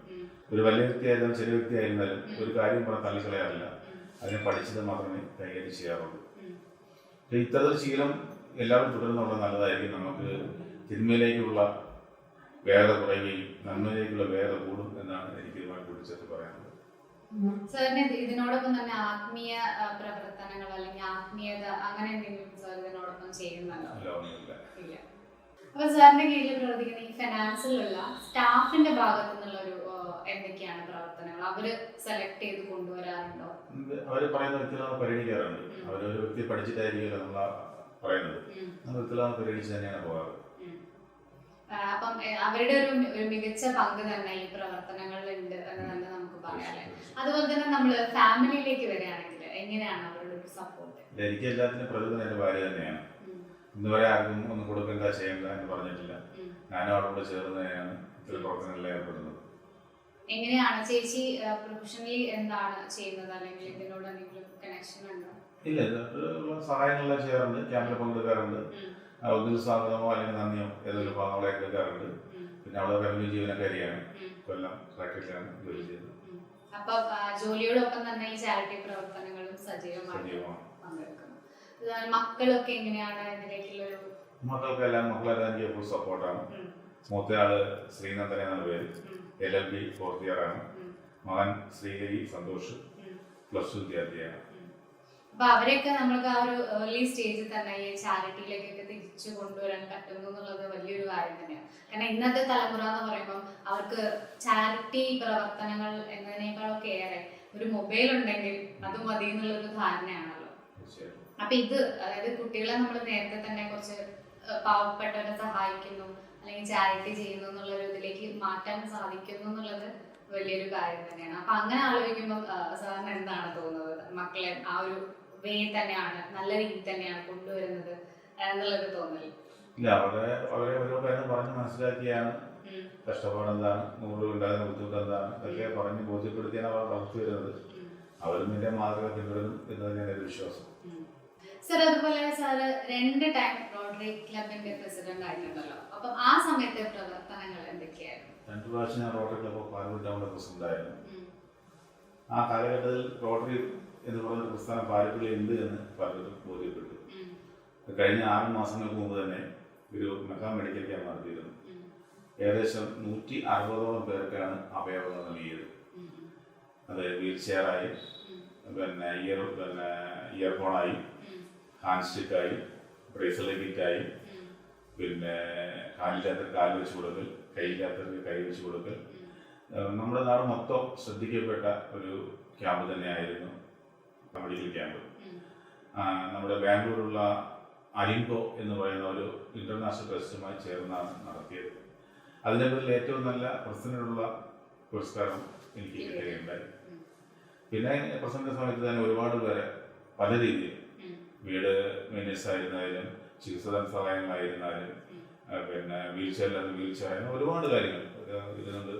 ഒരു വലിയ വ്യക്തിയായിരുന്നാലും ചെറിയ വ്യക്തിയായിരുന്നാലും ഒരു കാര്യം പറഞ്ഞാൽ തള്ളിക്കളയാറില്ല. അതിനെ പഠിച്ചത് മാത്രമേ കൈകാര്യം ചെയ്യാറുള്ളൂ. ഇത്തരത്തിൽ ശീലം എല്ലാവരും തുടരുന്നുള്ള നല്ലതായിരിക്കും. നമുക്ക് തിന്മയിലേക്കുള്ള വേദ കുറയുകയും നന്മയിലേക്കുള്ള വേദ കൂടും എന്നാണ് എനിക്ക് ഇതുമായി കൂടിച്ചേർത്ത് പറയാനുള്ളത്. സാറിന് ഇതിനോടൊപ്പം തന്നെ ആത്മീയ പ്രവർത്തനങ്ങൾ അല്ലെങ്കിൽ ആത്മീയത അങ്ങനെ എന്തെങ്കിലും സാർ ഇതിനോടൊപ്പം ചെയ്യുന്നുണ്ടോ? ഇല്ല. അപ്പൊ സാറിന്റെ കീഴിൽ പ്രവർത്തിക്കുന്ന ഈ ഫിനാൻസിലുള്ള സ്റ്റാഫിന്റെ ഭാഗത്തു നിന്നുള്ള ഒരു എന്തൊക്കെയാണ് പ്രവർത്തനങ്ങൾ? അവർ സെലക്ട് ചെയ്ത് കൊണ്ടുവരാറുണ്ടോ? അവർ പറയുന്ന വ്യക്തികളാണ് പരിഗണിക്കാറുണ്ട്. അവരൊരു വ്യക്തി പഠിച്ചിട്ടായിരിക്കുമല്ലോ നമ്മളാ പറയുന്നത്. ഉം, ആ വ്യക്തികളെ പരിഗണിച്ച് തന്നെയാണ് പോകാറ്. അപ്പം അവരുടെ ഒരു ഒരു മികച്ച പങ്ക് തന്നെ ഈ പ്രവർത്തനങ്ങളിൽ ഉണ്ട് എന്ന് തന്നെ നമുക്ക് പറയാല്ലേ അതുപോലെ തന്നെ നമ്മൾ ഫാമിലിയിലേക്ക് വരികയാണെങ്കിൽ എങ്ങനെയാണ് അവരുടെ ഒരു സപ്പോർട്ട് എനിക്ക് എല്ലാത്തിനും പ്രചോദനം എന്റെ ഭാര്യ തന്നെയാണ്. ഇന്ന് വരെ ആർക്കും ഒന്നും കൊടുക്കണ്ട ചെയ്യണ്ട എന്ന് പറഞ്ഞിട്ടില്ല. ഞാനും അവരോട് ചേർന്ന് തന്നെയാണ് ഇത്തരം പ്രവർത്തനങ്ങളിൽ ഏർപ്പെടുന്നത്. എങ്ങനെയാണ് ചേച്ചി പ്രൊഫഷണലി എന്താണ് ചെയ്യുന്നത്? അല്ലെങ്കിൽ ഇതിനോട് എന്തെങ്കിലും കണക്ഷൻ ഉണ്ടോ? ഇല്ല സഹായങ്ങളെല്ലാം ചെയ്യാറുണ്ട്. ക്യാമ്പിൽ പങ്കെടുക്കാറുണ്ട്. ആ, ഉദ്യോഗസ്ഥാപനമോ അല്ലെങ്കിൽ നന്ദിയോ ഏതൊരു ഭാഗങ്ങളെ എടുക്കാറുണ്ട്. പിന്നെ അവളെ റവന്യൂ ജീവനക്കാരിയാണ് കൊല്ലം ഫാക്ടറിയിലാണ് ജോലി ചെയ്യുന്നത്. അപ്പൊ ജോലിയോടൊപ്പം തന്നെ ഈ ചാരിറ്റി പ്രവർത്തനങ്ങളും സജീവമാണ്. സജീവമാണ് മക്കളൊക്കെ എങ്ങനെയാണ് ഇതിലേക്കുള്ളൊരു മക്കൾക്കെല്ലാം മക്കളെല്ലാം എനിക്ക് ഫുൾ സപ്പോർട്ടാണ് മൂത്തയാൾ ശ്രീനന്ദൻ എന്നാണ് പേര്. L L B fourth year ആണ്. മകൻ ശ്രീഹരി സന്തോഷ്. പ്ലസ് ടു വിദ്യാർത്ഥിയാണ്. അപ്പൊ അവരെയൊക്കെ നമ്മൾക്ക് ആ ഒരു ഏർലി സ്റ്റേജിൽ തന്നെ ഈ ചാരിറ്റിയിലേക്കൊക്കെ തിരിച്ചു കൊണ്ടുവരാൻ പറ്റുന്നു എന്നുള്ളത് വലിയൊരു കാര്യം തന്നെയാണ്. കാരണം ഇന്നത്തെ തലമുറ എന്ന് പറയുമ്പോൾ അവർക്ക് ചാരിറ്റി പ്രവർത്തനങ്ങൾ എന്നതിനേക്കാളൊക്കെ ഏറെ ഒരു മൊബൈൽ ഉണ്ടെങ്കിൽ അത് മതി എന്നുള്ളൊരു ധാരണയാണല്ലോ. അപ്പൊ ഇത് അതായത് കുട്ടികളെ നമ്മൾ നേരത്തെ തന്നെ കുറച്ച് പാവപ്പെട്ടവരെ സഹായിക്കുന്നു അല്ലെങ്കിൽ ചാരിറ്റി ചെയ്യുന്നു എന്നുള്ള ഒരു ഇതിലേക്ക് മാറ്റാൻ സാധിക്കുന്നു എന്നുള്ളത് വലിയൊരു കാര്യം തന്നെയാണ്. അപ്പൊ അങ്ങനെ ആലോചിക്കുമ്പോൾ സാറിന് എന്താണ് തോന്നുന്നത്? മക്കളെ ആ ഒരു വേ തന്നെയാണ് നല്ല രീതിയിൽ തന്നെയാണ് കൊണ്ടുവരുന്നത് എന്നുള്ളത് തോന്നൽ ഇല്ല അവരെ അവരെ ഓരോ കാര്യം പറഞ്ഞ് മനസ്സിലാക്കിയാണ്. കഷ്ടപ്പാട് എന്താണ്? നൂറ് ഉണ്ടാകുന്ന ബുദ്ധിമുട്ട് എന്താണ്? ഇതൊക്കെ പറഞ്ഞ് ബോധ്യപ്പെടുത്തിയാണ് അവർ വളർത്തി വരുന്നത്. അവരും ഇതിന്റെ മാതൃക പിന്തുടരും എന്ന് തന്നെയാണ് എന്റെ വിശ്വാസം. സാർ അതുപോലെ സാറ് രണ്ട് ടൈം റോട്ടറി ക്ലബിന്റെ പ്രസിഡന്റ് ആയിട്ടുണ്ടല്ലോ. അപ്പം ആ സമയത്തെ പ്രവർത്തനങ്ങൾ എന്തൊക്കെയായിരുന്നു? രണ്ടു പ്രാവശ്യം ഞാൻ റോട്ടറി ക്ലബ്ബ് പാലൂർ ടൗണിലെ പ്രസിഡന്റ് ആയിരുന്നു. ആ കാലഘട്ടത്തിൽ റോട്ടറി എന്ന് പറയുന്ന പ്രസ്ഥാനം പാലപ്പള്ളി ഉണ്ട് എന്ന് പലരും ബോധ്യപ്പെട്ടു. കഴിഞ്ഞ ആറ് മാസങ്ങൾക്ക് മുമ്പ് തന്നെ ഒരു മെഗാ മെഡിക്കൽ ക്യാമ്പ് നടത്തിയിരുന്നു. ഏകദേശം നൂറ്റി അറുപതോളം പേർക്കാണ് അവയവങ്ങൾ നൽകിയത്. അത് വീൽ ചെയറായി പിന്നെ ഇയർ പിന്നെ ഇയർഫോണായി ഹാൻഡ് സ്റ്റിക്കായി പിന്നെ കാലില്ലാത്ത കാൽ വെച്ച് കൊടുക്കൽ കൈയില്ലാത്തവർക്ക് കൈ വെച്ച് കൊടുക്കൽ നമ്മുടെ നാട് മൊത്തം ശ്രദ്ധിക്കപ്പെട്ട ഒരു ക്യാമ്പ് തന്നെയായിരുന്നു മെഡിക്കൽ ക്യാമ്പ് നമ്മുടെ ബാംഗ്ലൂരുള്ള അരിങ്കോ എന്ന് പറയുന്ന ഒരു ഇന്റർനാഷണൽ ട്രസ്റ്റുമായി ചേർന്നാണ് നടത്തിയത് അതിനെപ്പറ്റി പേരിൽ ഏറ്റവും നല്ല പ്രസിഡന്റിനുള്ള പുരസ്കാരം എനിക്ക് കിട്ടുകയുണ്ടായി. പിന്നെ പ്രസിഡന്റ് സമയത്ത് തന്നെ ഒരുപാട് പേരെ പല രീതിയിൽ. വീട് മെനസ് ആയിരുന്നാലും ചികിത്സാ സഹായമായിരുന്നാലും പിന്നെ വീൽ വീഴ്ച വീൽ ഒരുപാട് കാര്യങ്ങൾ. ഇത് ഇതിനുണ്ട്.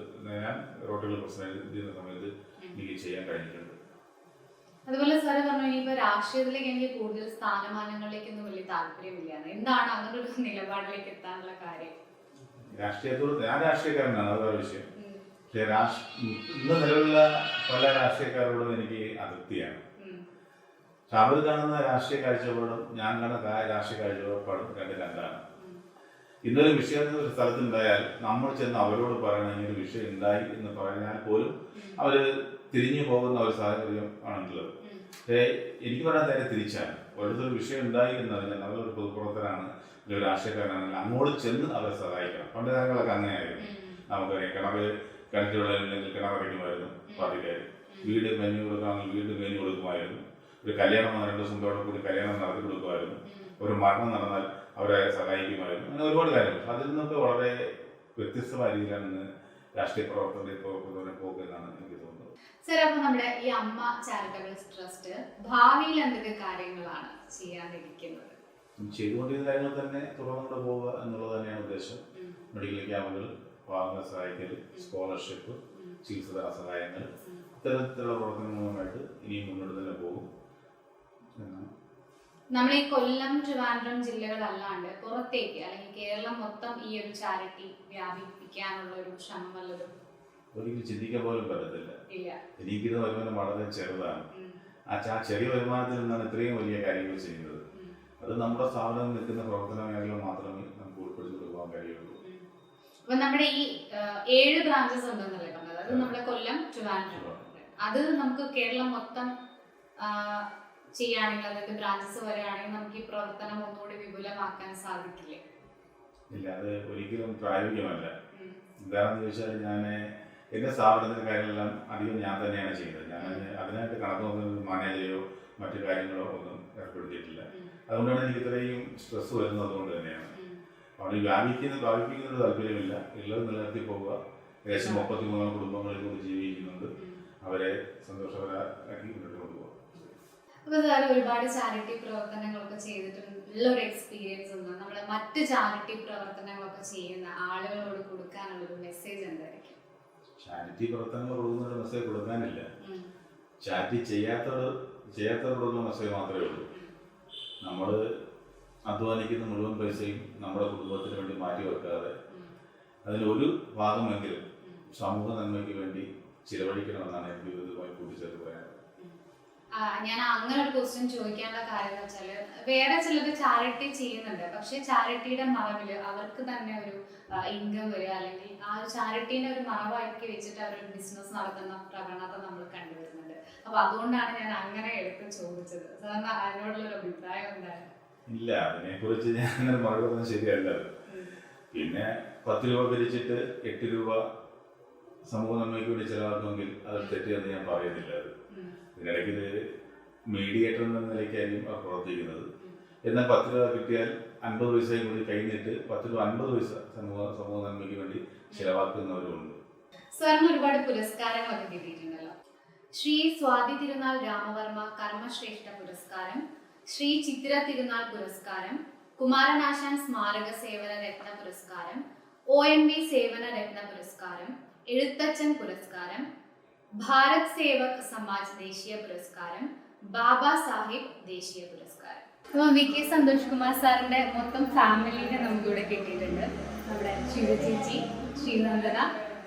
ഞാൻ റോട്ടുകൾ പ്രശ്നം ചെയ്യുന്ന സമയത്ത് എനിക്ക് ചെയ്യാൻ കഴിഞ്ഞിട്ടുണ്ട്. അതുപോലെ സാറ് പറഞ്ഞു ഇനിയിപ്പോ രാഷ്ട്രീയത്തിലേക്ക് എനിക്ക് കൂടുതൽ സ്ഥാനമാനങ്ങളിലേക്കൊന്നും വലിയ താല്പര്യമില്ല. എന്താണ് അങ്ങനെ ഒരു നിലപാടിലേക്ക് എത്താനുള്ള കാര്യം? രാഷ്ട്രീയത്തോട് ഞാൻ രാഷ്ട്രീയക്കാരനാണ്. അത് വിഷയം. പക്ഷേ രാഷ് ഇന്ന് നിലവിലുള്ള പല രാഷ്ട്രീയക്കാരോടും എനിക്ക് അതൃപ്തിയാണ്. അവർ കാണുന്ന രാഷ്ട്രീയ കാഴ്ചപ്പാടും ഞാൻ കാണുന്ന രാഷ്ട്രീയ കാഴ്ചപ്പാടും രണ്ട് രണ്ടാണ്. ഇന്നൊരു വിഷയം ഒരു സ്ഥലത്തുണ്ടായാൽ നമ്മൾ ചെന്ന് അവരോട് പറയണം ഇങ്ങനെ വിഷയം ഉണ്ടായി എന്ന് പറഞ്ഞാൽ പോലും അവർ തിരിഞ്ഞു പോകുന്ന ഒരു സാഹചര്യം ഉം. എനിക്ക് പറയാൻ നേരെ തിരിച്ചാണ്. ഓരോരുത്തർ വിഷയം ഉണ്ടായി എന്ന് പറഞ്ഞാൽ അവരൊരു പൊതുപ്രവർത്തനാണ് ഒരു രാഷ്ട്രീയക്കാരനാണെങ്കിൽ അങ്ങോട്ട് ചെന്ന് അവരെ സഹായിക്കണം. പണ്ട് കാലങ്ങളൊക്കെ അങ്ങനെയായിരുന്നു. നമുക്കറിയാം കിണറ് കിണറ്റിലുള്ള കിണറടിക്കുമായിരുന്നു പാർട്ടിക്കാർ വീട് മെനു കൊടുക്കാമെങ്കിൽ വീട് മെനു കൊടുക്കുമായിരുന്നു. ഒരു കല്യാണം രണ്ട് ദിവസം തോടൊപ്പം ഒരു കല്യാണം നടത്തി കൊടുക്കുമായിരുന്നു. ഒരു മരണം നടന്നാൽ അവരെ സഹായിക്കുമായിരുന്നു. അങ്ങനെ ഒരുപാട് കാര്യങ്ങൾ. അതിൽ നിന്നൊക്കെ വളരെ വ്യത്യസ്തമായ രീതിയിലാണ് ഇന്ന് രാഷ്ട്രീയ പ്രവർത്തകരുടെ പ്രവർത്തനം പോക്ക് എന്നാണ് എനിക്ക് തോന്നുന്നത്. സാർ അപ്പൊ നമ്മുടെ ഈ അമ്മ ചാരിറ്റബിൾ ട്രസ്റ്റ് ഭാവിയിൽ എന്തൊക്കെ കാര്യങ്ങളാണ് ചെയ്യാനിരിക്കുന്നത്? ചെയ്തുകൊണ്ടിരുന്ന കാര്യങ്ങൾ തന്നെ തുടർന്നുകൊണ്ട് പോവുക എന്നുള്ളത് തന്നെയാണ് ഉദ്ദേശം. മെഡിക്കൽ ക്യാമ്പുകൾ പാവങ്ങൾ സഹായിക്കൽ സ്കോളർഷിപ്പ്. ചികിത്സാ സഹായങ്ങൾ ഉം. ഇത്തരത്തിലുള്ള പ്രവർത്തനങ്ങളുമായിട്ട് ഇനിയും മുന്നോട്ട് തന്നെ പോകും. നമ്മൾ ഈ കൊല്ലം ട്രിവാൻഡ്രം ജില്ലകളല്ലാണ്ട് പുറത്തേക്ക് അല്ലെങ്കിൽ കേരളം മൊത്തം ഈ ഒരു ചാരിറ്റി വ്യാപിപ്പിക്കാനുള്ള ഒരു ശ്രമം വല്ലതും ഒരിക്കലും ചിന്തിക്കാൻ പോലും പറ്റത്തില്ല. എനിക്കിത് വരുമാനം വളരെ ചെറുതാണ്. ആ ചെറിയ വരുമാനത്തിൽ നിന്നാണ് ഇത്രയും വലിയ കാര്യങ്ങൾ ചെയ്യുന്നത്. അത് നമ്മുടെ സ്ഥാപനം നിൽക്കുന്ന പ്രവർത്തന മേഖല മാത്രമേ നമുക്ക് ഉൾപ്പെടുത്തി പോകാൻ കഴിയുള്ളൂ. അപ്പൊ നമ്മുടെ ഈ ഏഴ് ബ്രാഞ്ചസ് ഉണ്ടെന്നല്ലേ പറഞ്ഞത്? അത് നമ്മുടെ കൊല്ലം ട്രിവാൻഡ്രം. അത് നമുക്ക് കേരളം മൊത്തം ചെയ്യുകയാണെങ്കിൽ അതായത് ബ്രാഞ്ചസ് വരികയാണെങ്കിൽ നമുക്ക് ഈ പ്രവർത്തനം ഒന്നുകൂടി വിപുലമാക്കാൻ സാധിക്കില്ലേ? ഇല്ല അത് ഒരിക്കലും പ്രായോഗികമല്ല. എന്താണെന്ന് ചോദിച്ചാൽ ഞാൻ എന്റെ സ്ഥാപനത്തിന്റെ കാര്യങ്ങളെല്ലാം അധികം ഞാൻ തന്നെയാണ് ചെയ്യുന്നത്. ഞാൻ അതിനായിട്ട് കണക്ക് നോക്കുന്നത് മാനേജയോ മറ്റു കാര്യങ്ങളോ ഒന്നും ഏർപ്പെടുത്തിയിട്ടില്ല. അതുകൊണ്ടാണ് എനിക്ക് ഇത്രയും സ്ട്രെസ് വരുന്നത് കൊണ്ട് തന്നെയാണ്. അവിടെ വ്യാപിക്കുന്ന വ്യാപിപ്പിക്കുന്ന താല്പര്യമില്ല. ഉള്ളത് നിലനിർത്തി പോവുക. ഏകദേശം മുപ്പത്തി മൂന്നോളം കുടുംബങ്ങളിൽ കൂടി ജീവിക്കുന്നുണ്ട് അവരെ സന്തോഷകരമാക്കി മുന്നോട്ട് അപ്പൊ സാർ ഒരുപാട് ചാരിറ്റി പ്രവർത്തനങ്ങളൊക്കെ ചെയ്തിട്ടുണ്ട്. നല്ലൊരു ഒരു എക്സ്പീരിയൻസ് ഉണ്ട്? നമ്മുടെ മറ്റ് ചാരിറ്റി പ്രവർത്തനങ്ങളൊക്കെ ചെയ്യുന്ന ആളുകളോട് കൊടുക്കാനുള്ള ഒരു മെസ്സേജ് എന്തായിരിക്കും? ചാരിറ്റി പ്രവർത്തനങ്ങൾ ഒരു മെസ്സേജ് കൊടുക്കാനില്ല. ചാരിറ്റി ചെയ്യാത്തവർ ചെയ്യാത്തവരോടുള്ള മെസ്സേജ് മാത്രമേ ഉള്ളൂ. നമ്മൾ അധ്വാനിക്കുന്ന മുഴുവൻ പൈസയും നമ്മുടെ കുടുംബത്തിന് വേണ്ടി മാറ്റി വെക്കാതെ. അതിലൊരു ഭാഗമെങ്കിലും സമൂഹ നന്മയ്ക്ക് വേണ്ടി ചിലവഴിക്കണമെന്നാണ് എനിക്ക് ഇതുമായി കൂട്ടിച്ചേർത്ത് പറയാൻ ഞാൻ അങ്ങനെ ഒരു ക്വസ്റ്റ്യൻ ചോദിക്കാനുള്ള കാര്യം എന്ന് വെച്ചാൽ വേറെ ചിലർ ചാരിറ്റി ചെയ്യുന്നുണ്ട്. പക്ഷെ ചാരിറ്റിയുടെ മറവിൽ അവർക്ക് തന്നെ ഒരു ഇൻകം വരിക. അല്ലെങ്കിൽ ആ ഒരു ചാരിറ്റീനെ ഒരു മറവാക്കി വെച്ചിട്ട് അവർ ബിസിനസ് നടത്തുന്ന പ്രവണത നമ്മൾ കണ്ടുവരുന്നുണ്ട്. അപ്പൊ അതുകൊണ്ടാണ് ഞാൻ അങ്ങനെ എടുത്ത് ചോദിച്ചത്. സാറിന് അതിനോടുള്ള ഒരു അഭിപ്രായം എന്താണ്? ഇല്ല അതിനെ കുറിച്ച് ഞാൻ അങ്ങനെ മറുപടി ശരിയല്ല. പിന്നെ പത്ത് രൂപ പിരിച്ചിട്ട് എട്ട് രൂപ സമൂഹ നന്മയ്ക്ക് വേണ്ടി ചെലവാക്കുമെങ്കിൽ അത് തെറ്റിയെന്ന് ഞാൻ പറയുന്നില്ല അത് ഇത് മീഡിയേറ്റർ എന്ന നിലയ്ക്കായിരിക്കും അവർ പ്രവർത്തിക്കുന്നത്. എന്നാൽ പത്ത് രൂപ കിട്ടിയാൽ അൻപത് പൈസയും കൂടി കഴിഞ്ഞിട്ട് പത്ത് രൂപ അൻപത് പൈസ സമൂഹ സമൂഹ നന്മയ്ക്ക് വേണ്ടി ചിലവാക്കുന്നവരുണ്ട്. സാറിന് ഒരുപാട് പുരസ്കാരങ്ങളൊക്കെ കിട്ടിയിട്ടുണ്ടല്ലോ. ശ്രീ സ്വാതി തിരുനാൾ രാമവർമ്മ കർമ്മശ്രേഷ്ഠ പുരസ്കാരം ശ്രീ ചിത്ര തിരുനാൾ പുരസ്കാരം കുമാരനാശാൻ സ്മാരക സേവന രത്ന പുരസ്കാരം ഒ എൻ വി സേവന രത്ന പുരസ്കാരം എഴുത്തച്ഛൻ പുരസ്കാരം ഭാരത് സേവക് സമാജ് ദേശീയ പുരസ്കാരം ബാബാ സാഹിബ് ദേശീയ പുരസ്കാരം. അപ്പൊ വി കെ സന്തോഷ് കുമാർ സാറിന്റെ മൊത്തം ഫാമിലിനെ നമുക്കിവിടെ കിട്ടിയിട്ടുണ്ട്. നമ്മുടെ ശിവ ചേച്ചി ശ്രീനന്ദന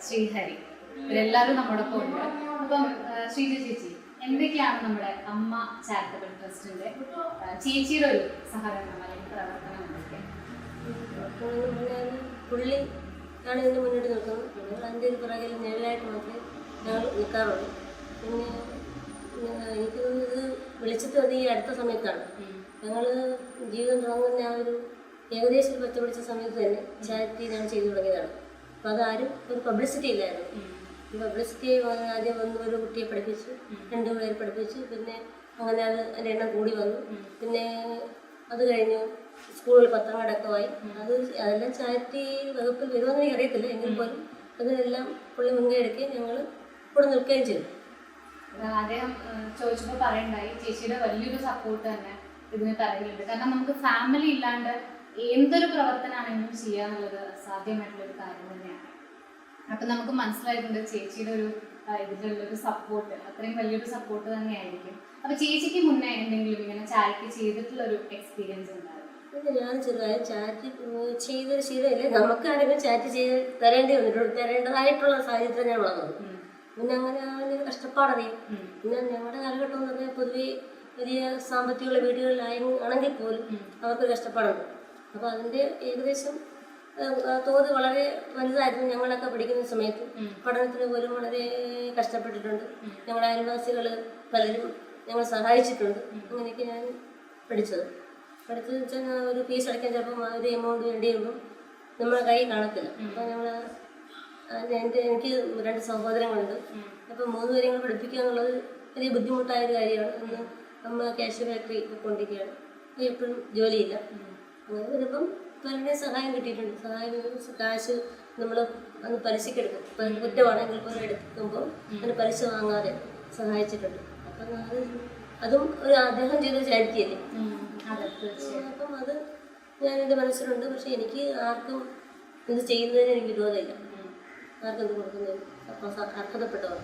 ശ്രീഹരി. ഇവരെല്ലാവരും നമ്മുടെ ഉണ്ട്. അപ്പം ശ്രീജ ചേച്ചി എന്തൊക്കെയാണ് നമ്മുടെ അമ്മ ചാരിറ്റബിൾ ട്രസ്റ്റിന്റെ ചേച്ചിയുടെ ഒരു സഹകരണം അല്ലെങ്കിൽ പ്രവർത്തനം എന്തൊക്കെ? പുള്ളി ആണ് ഇതിന് മുന്നോട്ട് നിൽക്കുന്നത് അതിന്റെ ഒരു പിറകിൽ നിഴലായിട്ട് മാത്രമേ ഞങ്ങൾ നിൽക്കാറുണ്ട് പിന്നെ എനിക്ക് ഇത് വിളിച്ചിട്ട് അത് ഈ അടുത്ത സമയത്താണ്. ഞങ്ങൾ ജീവിതം തുടങ്ങുന്ന ആ ഒരു ഏകദേശം ഒരു പച്ച പിടിച്ച സമയത്ത് തന്നെ ചാരിറ്റി ഞങ്ങൾ ചെയ്തു തുടങ്ങിയതാണ്. അപ്പോൾ അതാരും ഒരു പബ്ലിസിറ്റി ഇല്ലായിരുന്നു. പബ്ലിസിറ്റി ആദ്യം വന്ന് ഒരു കുട്ടിയെ പഠിപ്പിച്ചു രണ്ടു പേരെ പഠിപ്പിച്ചു പിന്നെ അങ്ങനെ അത് അതിന്റെ എണ്ണം കൂടി വന്നു. പിന്നെ അത് കഴിഞ്ഞു സ്കൂളിൽ പത്രങ്ങളടക്കമായി അത് അതെല്ലാം ചാരിറ്റി വകുപ്പിൽ വരുമെന്ന് എനിക്ക് അറിയത്തില്ല എങ്കിൽ പോലും അതിനെല്ലാം പുള്ളി മുൻകൈ എടുക്കുകയും ഞങ്ങൾ കൂടെ നിൽക്കുകയും ചെയ്തു. അദ്ദേഹം ചോദിച്ചപ്പോൾ പറയണ്ടായി ചേച്ചിയുടെ വലിയൊരു സപ്പോർട്ട് തന്നെ ഇതിന് തരങ്ങളുണ്ട്. കാരണം നമുക്ക് ഫാമിലി ഇല്ലാണ്ട് എന്തൊരു പ്രവർത്തനമാണെങ്കിലും ചെയ്യാന്നുള്ളത് സാധ്യമായിട്ടുള്ള ഒരു കാര്യം തന്നെയാണ്. അപ്പൊ നമുക്ക് മനസ്സിലായിട്ടുണ്ട് ചേച്ചിയുടെ ഒരു ആ, ഇതിലുള്ള ഒരു സപ്പോർട്ട് അത്രയും വലിയൊരു സപ്പോർട്ട് തന്നെയായിരിക്കും. അപ്പൊ ചേച്ചിക്ക് മുന്നേ എന്തെങ്കിലും ഇങ്ങനെ ചാരിറ്റി ചെയ്തിട്ടുള്ള ഒരു എക്സ്പീരിയൻസ് ഉണ്ടായിരുന്നു ഞാൻ ചെറുതായി ചാറ്റ് ചെയ്ത ശീലമില്ല നമുക്ക് ആരെങ്കിലും ചാറ്റ് ചെയ്ത് തരേണ്ടി വന്നിട്ടുണ്ട്. തരേണ്ടതായിട്ടുള്ള സാഹചര്യത്തിൽ ഞാൻ വളർന്നത്. പിന്നെ അങ്ങനെ അങ്ങനെ കഷ്ടപ്പാടറിയാം. പിന്നെ ഞങ്ങളുടെ കാലഘട്ടം എന്ന് പറഞ്ഞാൽ പൊതുവെ വലിയ സാമ്പത്തികമുള്ള വീടുകളിലായ ആണെങ്കിൽ പോലും അവർക്ക് കഷ്ടപ്പാടുണ്ട്. അപ്പോൾ അതിന്റെ ഏകദേശം തോത് വളരെ വലുതായിരുന്നു ഞങ്ങളൊക്കെ പഠിക്കുന്ന സമയത്ത്. പഠനത്തിന് പോലും വളരെ കഷ്ടപ്പെട്ടിട്ടുണ്ട്. ഞങ്ങളുടെ അയൽവാസികൾ പലരും ഞങ്ങൾ സഹായിച്ചിട്ടുണ്ട്. അങ്ങനെയൊക്കെ ഞാൻ പഠിച്ചത്. പഠിച്ചത് വെച്ചാൽ ഒരു ഫീസ് അടയ്ക്കാൻ ചിലപ്പം ആ ഒരു എമൗണ്ട് വേണ്ടി വരുമ്പം നമ്മളെ കൈ കാണത്തില്ല. അപ്പോൾ ഞങ്ങൾ എന്റെ എനിക്ക് രണ്ട് സഹോദരങ്ങളുണ്ട്. അപ്പം മൂന്ന് പേരെയും പഠിപ്പിക്കുക എന്നുള്ളത് വലിയ ബുദ്ധിമുട്ടായ ഒരു കാര്യമാണ്. അന്ന് അമ്മ ക്യാഷ് ഫാക്ടറി കൊണ്ടിരിക്കുകയാണ്. എപ്പോഴും ജോലിയില്ല. അങ്ങനെ വരുമ്പം പലരുടെയും സഹായം കിട്ടിയിട്ടുണ്ട്. സഹായം കാശ് നമ്മൾ അന്ന് പലിശക്കെടുക്കും. ഇപ്പം കുറ്റമാണെങ്കിൽ പോലും എടുക്കുമ്പോൾ അതിന് പലിശ വാങ്ങാതെ സഹായിച്ചിട്ടുണ്ട്. അപ്പം അത് അതും ഒരു അദ്ദേഹം ചെയ്ത ചാരിറ്റിയല്ലേ. അപ്പം അത് ഞാൻ എന്റെ മനസ്സിലുണ്ട്. പക്ഷെ എനിക്ക് ആർക്കും ഇത് ചെയ്യുന്നതിന് എനിക്ക് വിരോധമില്ല. ആർക്കും ഇത് കൊടുക്കുന്നതിന് അർഹതപ്പെട്ടവർ.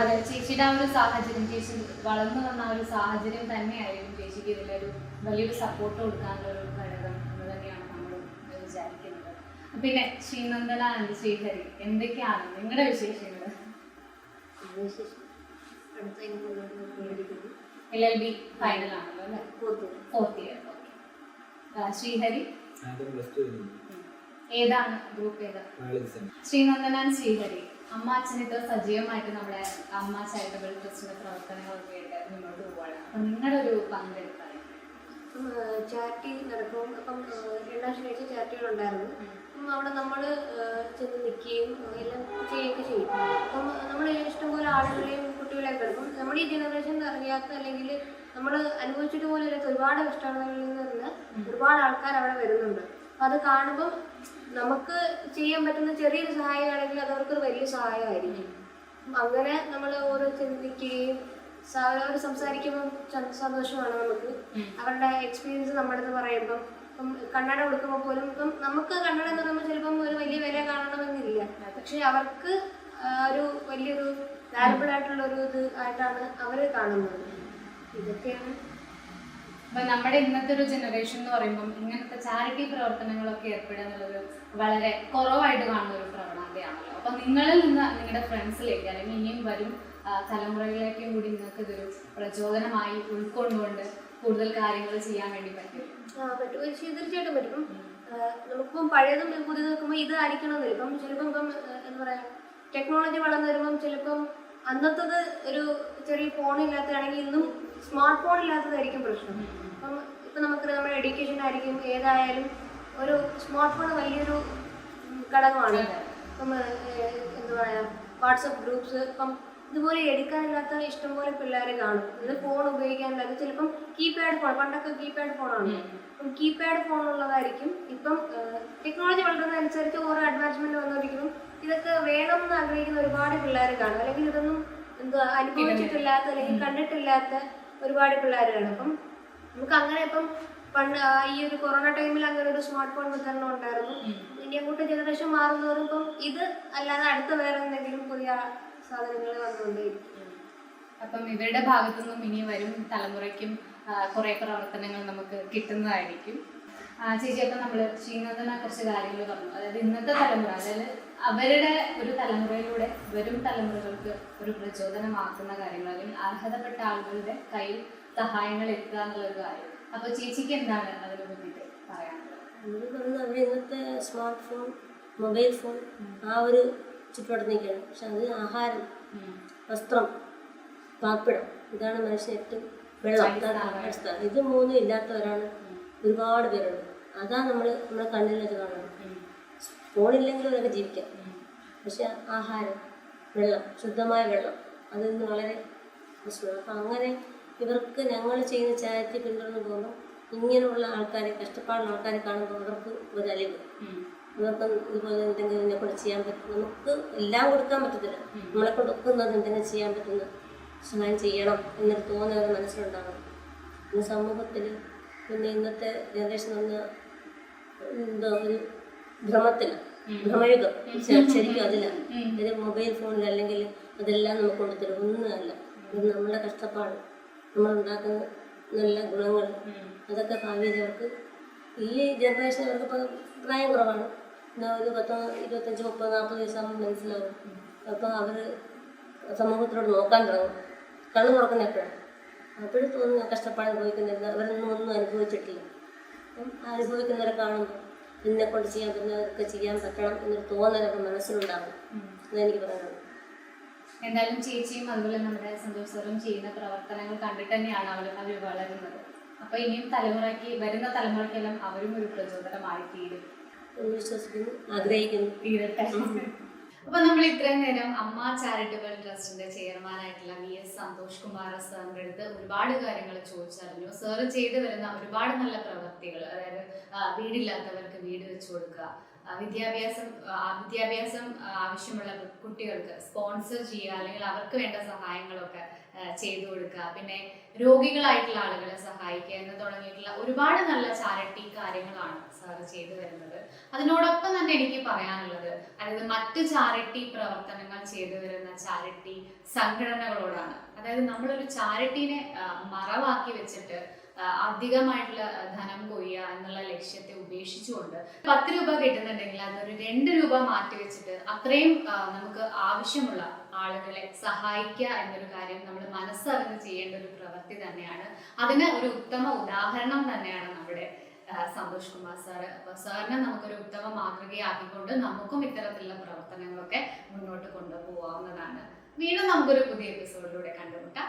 അതെ ചേച്ചിയുടെ ആ ഒരു സാഹചര്യം ചേച്ചി വളർന്നു വന്ന ആ ഒരു സാഹചര്യം തന്നെയായിരിക്കും ചേച്ചിക്ക് ഇതിലൊരു വലിയൊരു സപ്പോർട്ട് കൊടുക്കാനുള്ള ഒരു ഘടകം എന്ന് തന്നെയാണ് നമ്മൾ വിചാരിക്കുന്നത്. പിന്നെ ശ്രീനന്ദന ആൻഡ് ശ്രീഹരി എന്തൊക്കെയാണ് നിങ്ങളുടെ വിശേഷങ്ങൾ. എൽ എൽ ബി ഫൈനൽ ആണല്ലോ അല്ലേ? Fourth year. Fourth year Sreehari plus two ഏതാണ് ഗ്രൂപ്പ് ഏത്? ശ്രീനന്ദനാൻ ശ്രീഹരി അമ്മ അച്ഛൻ ഇത്ര സജീവമായിട്ട് നമ്മുടെ അമ്മ ചാരിറ്റബിൾ ട്രസ്റ്റിന്റെ പ്രവർത്തനങ്ങളൊക്കെ ആയിട്ട് മുന്നോട്ട് പോവുകയാണ് അപ്പൊ നിങ്ങളുടെ ഒരു പങ്കെടുക്കാൻ ചാരിറ്റി നടക്കും. അപ്പം രണ്ടാം ശനിയാഴ്ച ചാരിറ്റികളുണ്ടായിരുന്നു അപ്പം അവിടെ നമ്മൾ ചെന്ന് നിൽക്കുകയും എല്ലാം ചെയ്യുകയൊക്കെ ചെയ്യും. അപ്പം നമ്മൾ ഇഷ്ടംപോലെ ആളുകളെയും കുട്ടികളെയൊക്കെ എടുക്കും. നമ്മുടെ ഈ ജനറേഷൻ അറിയാത്ത അല്ലെങ്കിൽ നമ്മൾ അനുഭവിച്ചിട്ട് പോലും ഒരുപാട് കഷ്ടങ്ങളിൽ നിന്ന് ഒരുപാട് ആൾക്കാർ അവിടെ വരുന്നുണ്ട്. അപ്പം അത് കാണുമ്പം നമുക്ക് ചെയ്യാൻ പറ്റുന്ന ചെറിയൊരു സഹായമാണെങ്കിൽ അത് അവർക്കൊരു വലിയ സഹായമായിരിക്കും. അങ്ങനെ നമ്മൾ ഓരോ ചിന്തിക്കുകയും അവരോട് സംസാരിക്കുമ്പോൾ സന്തോഷമാണ് നമുക്ക്. അവരുടെ എക്സ്പീരിയൻസ് നമ്മുടെ പറയുമ്പം. ഇപ്പം കണ്ണട കൊടുക്കുമ്പോൾ പോലും ഇപ്പം നമുക്ക് കണ്ണട എന്ന് പറയുമ്പോൾ ചിലപ്പം ഒരു വലിയ വില കാണണമെന്നില്ല. പക്ഷെ അവർക്ക് ഒരു വലിയൊരു വാലബിൾ ആയിട്ടുള്ള ഒരു ഇത് ആയിട്ടാണ് അവർ കാണുന്നത്. ഇതൊക്കെയാണ് അപ്പൊ നമ്മുടെ ഇന്നത്തെ ഒരു ജനറേഷൻ എന്ന് പറയുമ്പോൾ ഇങ്ങനത്തെ ചാരിറ്റി പ്രവർത്തനങ്ങളൊക്കെ ഏർപ്പെടുക എന്നുള്ളത് വളരെ കുറവായിട്ട് കാണുന്ന ഒരു പ്രവണതയാണല്ലോ. അപ്പൊ നിങ്ങളിൽ നിന്ന് നിങ്ങളുടെ ഫ്രണ്ട്സിലേക്ക് അല്ലെങ്കിൽ ഇനിയും വരും തലമുറകളിലേക്കും കൂടി നിങ്ങൾക്ക് ഇതൊരു പ്രചോദനമായി ഉൾക്കൊണ്ടുകൊണ്ട് കൂടുതൽ കാര്യങ്ങൾ ചെയ്യാൻ വേണ്ടി പറ്റും. തീർച്ചയായിട്ടും പറ്റും. നമുക്കിപ്പം പഴയതും പുതിയതും നോക്കുമ്പോൾ ഇത് ആയിരിക്കണമെന്നില്ല ഇപ്പം ചിലപ്പം ഇപ്പം എന്താ പറയുക ടെക്നോളജി വളർന്നു വരുമ്പം ചിലപ്പം അന്നത്തത് ഒരു ചെറിയ ഫോൺ ഇല്ലാത്തതാണെങ്കിൽ ഇന്നും സ്മാർട്ട് ഫോൺ ഇല്ലാത്തതായിരിക്കും പ്രശ്നം. അപ്പം ഇപ്പം നമുക്ക് നമ്മുടെ എഡ്യൂക്കേഷൻ ആയിരിക്കും ഏതായാലും ഒരു സ്മാർട്ട് ഫോൺ വലിയൊരു ഘടകമാണ്. ഇപ്പം എന്താ പറയാ വാട്സപ്പ് ഗ്രൂപ്പ്സ് ഇപ്പം ഇതുപോലെ എടുക്കാനില്ലാത്ത ഇഷ്ടംപോലെ പിള്ളേർ കാണും. ഇത് ഫോൺ ഉപയോഗിക്കാനില്ലാത്ത ചിലപ്പം കീപാഡ് ഫോൺ പണ്ടൊക്കെ കീപാഡ് ഫോണാണ് അപ്പം കീപാഡ് ഫോൺ ഉള്ളതായിരിക്കും. ഇപ്പം ടെക്നോളജി വളരുന്നതനുസരിച്ച് ഓരോ അഡ്വാൻസ്മെന്റ് വന്നോണ്ടിരിക്കും ഇതൊക്കെ വേണം എന്ന് ആഗ്രഹിക്കുന്ന ഒരുപാട് പിള്ളേർ കാണും. അല്ലെങ്കിൽ ഇതൊന്നും എന്തുവാ അനുഭവിച്ചിട്ടില്ലാത്ത അല്ലെങ്കിൽ കണ്ടിട്ടില്ലാത്ത ഒരുപാട് പിള്ളേർ കാണും അപ്പം നമുക്ക് അങ്ങനെ ഇപ്പം പണ്ട് ഈ ഒരു കൊറോണ ടൈമിൽ അങ്ങനെ ഒരു സ്മാർട്ട് ഫോൺ വിതരണം ഉണ്ടായിരുന്നു. ഇനി അങ്ങോട്ട് ജനറേഷൻ മാറുന്നതോറും ഇപ്പം ഇത് അല്ലാതെ അടുത്ത വേറെ എന്തെങ്കിലും പുതിയ സാധനങ്ങൾ വന്നുകൊണ്ടേയിരിക്കും. അപ്പം ഇവരുടെ ഭാഗത്തു നിന്നും ഇനി വരും തലമുറയ്ക്കും കുറേ പ്രവർത്തനങ്ങൾ നമുക്ക് കിട്ടുന്നതായിരിക്കും. ആ, ചേച്ചി അപ്പം നമ്മൾ ശ്രീനാഥനെ കുറച്ച് കാര്യങ്ങൾ പറഞ്ഞു. അതായത് ഇന്നത്തെ തലമുറ അതായത് അവരുടെ ഒരു തലമുറയിലൂടെ വരും തലമുറകൾക്ക് ഒരു പ്രചോദനമാക്കുന്ന കാര്യങ്ങൾ അല്ലെങ്കിൽ അർഹതപ്പെട്ട ആളുകളുടെ കയ്യിൽ സഹായങ്ങൾ എത്തുക എന്നുള്ളൊരു കാര്യം. അപ്പൊ ചേച്ചിക്ക് എന്താണ് അതിനെ പറ്റിയിട്ട് പറയാനുള്ളത്? ഇന്നത്തെ സ്മാർട്ട് ഫോൺ മൊബൈൽ ഫോൺ ആ ഒരു ചുറ്റുപാട് നിൽക്കുകയാണ് പക്ഷെ അത് ആഹാരം വസ്ത്രം പാർപ്പിടം ഇതാണ് മനുഷ്യൻ ഏറ്റവും വെള്ളം. ഇത് മൂന്നും ഇല്ലാത്തവരാണ് ഒരുപാട് പേരുണ്ട് അതാ നമ്മൾ നമ്മുടെ കണ്ണിലത് കാണുന്നത്. ഉം. നിനക്ക് ജീവിക്കാം. പക്ഷെ ആഹാരം വെള്ളം ശുദ്ധമായ വെള്ളം അതിൽ നിന്ന് വളരെ പ്രശ്നമാണ്. അപ്പം അങ്ങനെ ഇവർക്ക് ഞങ്ങൾ ചെയ്യുന്ന ചാരിറ്റി പിന്തുടർന്ന് പോകുമ്പോൾ ഇങ്ങനെയുള്ള ആൾക്കാരെ കഷ്ടപ്പാടുള്ള ആൾക്കാരെ കാണുമ്പോൾ അവർക്ക് ഒരു അലിവ്. ഇവർക്ക് ഇതുപോലെ എന്തെങ്കിലും ഇതിനെ കൊണ്ട് ചെയ്യാൻ പറ്റും. നമുക്ക് എല്ലാം കൊടുക്കാൻ പറ്റത്തില്ല. നമ്മളെ കൊണ്ട് ഒക്കുന്നത് എന്തെങ്കിലും ചെയ്യാൻ പറ്റുന്ന സഹായം ചെയ്യണം എന്നൊരു തോന്നൽ അവരുടെ മനസ്സിലുണ്ടാകണം ഇന്ന് സമൂഹത്തിൽ പിന്നെ ഇന്നത്തെ ജനറേഷൻ വന്ന എന്തോ ഒരു ഭ്രമത്തിൽ ഭ്രമയുഗം. ശരിക്കും അതിലാണ് ഇത് മൊബൈൽ ഫോണിൽ അല്ലെങ്കിൽ അതെല്ലാം നമുക്ക് കൊണ്ടുതരും ഒന്നുമല്ല ഇത് നമ്മുടെ കഷ്ടപ്പാട്. നമ്മൾ ഉണ്ടാക്കുന്ന നല്ല ഗുണങ്ങൾ. അതൊക്കെ ഭാവിയിൽ അവർക്ക് ഈ ജനറേഷൻ അവർക്ക് ഇപ്പം പ്രായം കുറവാണ്. എന്നാൽ ഒരു പത്ത് ഇരുപത്തഞ്ച് മുപ്പത് നാൽപ്പത് വയസ്സാകുമ്പോൾ മനസ്സിലാവും. അപ്പോൾ അവർ സമൂഹത്തിനോട് നോക്കാൻ തുടങ്ങും. കണ്ണു തുറക്കുന്ന എപ്പോഴാണ്? അപ്പോഴും തോന്നുന്നു കഷ്ടപ്പാട് അനുഭവിക്കുന്നില്ല. അവരൊന്നും ഒന്നും അനുഭവിച്ചിട്ടില്ല. അപ്പം അനുഭവിക്കുന്നവരെ കാണുമ്പോൾ ഇതിനെ കൊണ്ട് ചെയ്യാൻ പറ്റുന്നതൊക്കെ ചെയ്യാൻ പറ്റണം എന്നൊരു തോന്നലൊക്കെ മനസ്സിലുണ്ടാവും. എനിക്ക് പറയാനുള്ളത് എന്തായാലും ചേച്ചിയും അതുപോലെ നമ്മുടെ സന്തോഷ് സാറും ചെയ്യുന്ന പ്രവർത്തനങ്ങൾ കണ്ടിട്ട് തന്നെയാണ് അവർ അവർ വളരുന്നത്. അപ്പൊ ഇനിയും തലമുറയ്ക്ക് വരുന്ന തലമുറയ്ക്കെല്ലാം അവരും ഒരു പ്രചോദനമായി തീരും വിശ്വസിക്കുന്നു. ആഗ്രഹിക്കുന്നു. തീരട്ടെ. അപ്പൊ നമ്മൾ ഇത്രയും നേരം അമ്മ ചാരിറ്റബിൾ ട്രസ്റ്റിന്റെ ചെയർമാനായിട്ടുള്ള വി എസ് സന്തോഷ് കുമാർ സാറിന്റെ അടുത്ത് ഒരുപാട് കാര്യങ്ങൾ ചോദിച്ചറിഞ്ഞു. സാറ് ചെയ്തു വരുന്ന ഒരുപാട് നല്ല പ്രവൃത്തികൾ അതായത് വീടില്ലാത്തവർക്ക് വീട് വെച്ചു കൊടുക്കുക. വിദ്യാഭ്യാസം വിദ്യാഭ്യാസം ആവശ്യമുള്ള കുട്ടികൾക്ക് സ്പോൺസർ ചെയ്യുക അല്ലെങ്കിൽ അവർക്ക് വേണ്ട സഹായങ്ങളൊക്കെ ചെയ്തു കൊടുക്കുക. പിന്നെ രോഗികളായിട്ടുള്ള ആളുകളെ സഹായിക്കുക എന്ന് തുടങ്ങിയിട്ടുള്ള ഒരുപാട് നല്ല ചാരിറ്റി കാര്യങ്ങളാണ് സാറ് ചെയ്തു വരുന്നത് അതിനോടൊപ്പം തന്നെ എനിക്ക് പറയാനുള്ളത് അതായത് മറ്റ് ചാരിറ്റി പ്രവർത്തനങ്ങൾ ചെയ്തു വരുന്ന ചാരിറ്റി സംഘടനകളോടാണ്. അതായത് നമ്മളൊരു ചാരിറ്റീനെ മറവാക്കി വെച്ചിട്ട് അധികമായിട്ടുള്ള ധനം കൊയ്യുക എന്നുള്ള ലക്ഷ്യത്തെ ഉപേക്ഷിച്ചുകൊണ്ട് പത്ത് രൂപ കിട്ടുന്നുണ്ടെങ്കിൽ അതൊരു രണ്ട് രൂപ മാറ്റി വെച്ചിട്ട് അത്രയും നമുക്ക് ആവശ്യമുള്ള ആളുകളെ സഹായിക്കുക എന്നൊരു കാര്യം നമ്മൾ മനസ്സറിഞ്ഞ് ചെയ്യേണ്ട ഒരു പ്രവൃത്തി തന്നെയാണ്. അതിന് ഒരു ഉത്തമ ഉദാഹരണം തന്നെയാണ് നമ്മുടെ സന്തോഷ് കുമാർ സാറ്. അപ്പൊ സാറിനെ നമുക്കൊരു ഉത്തമ മാതൃകയാക്കിക്കൊണ്ട് നമുക്കും ഇത്തരത്തിലുള്ള പ്രവർത്തനങ്ങളൊക്കെ മുന്നോട്ട് കൊണ്ടുപോകാവുന്നതാണ് വീണ്ടും നമുക്കൊരു പുതിയ എപ്പിസോഡിലൂടെ കണ്ടുമുട്ടാം.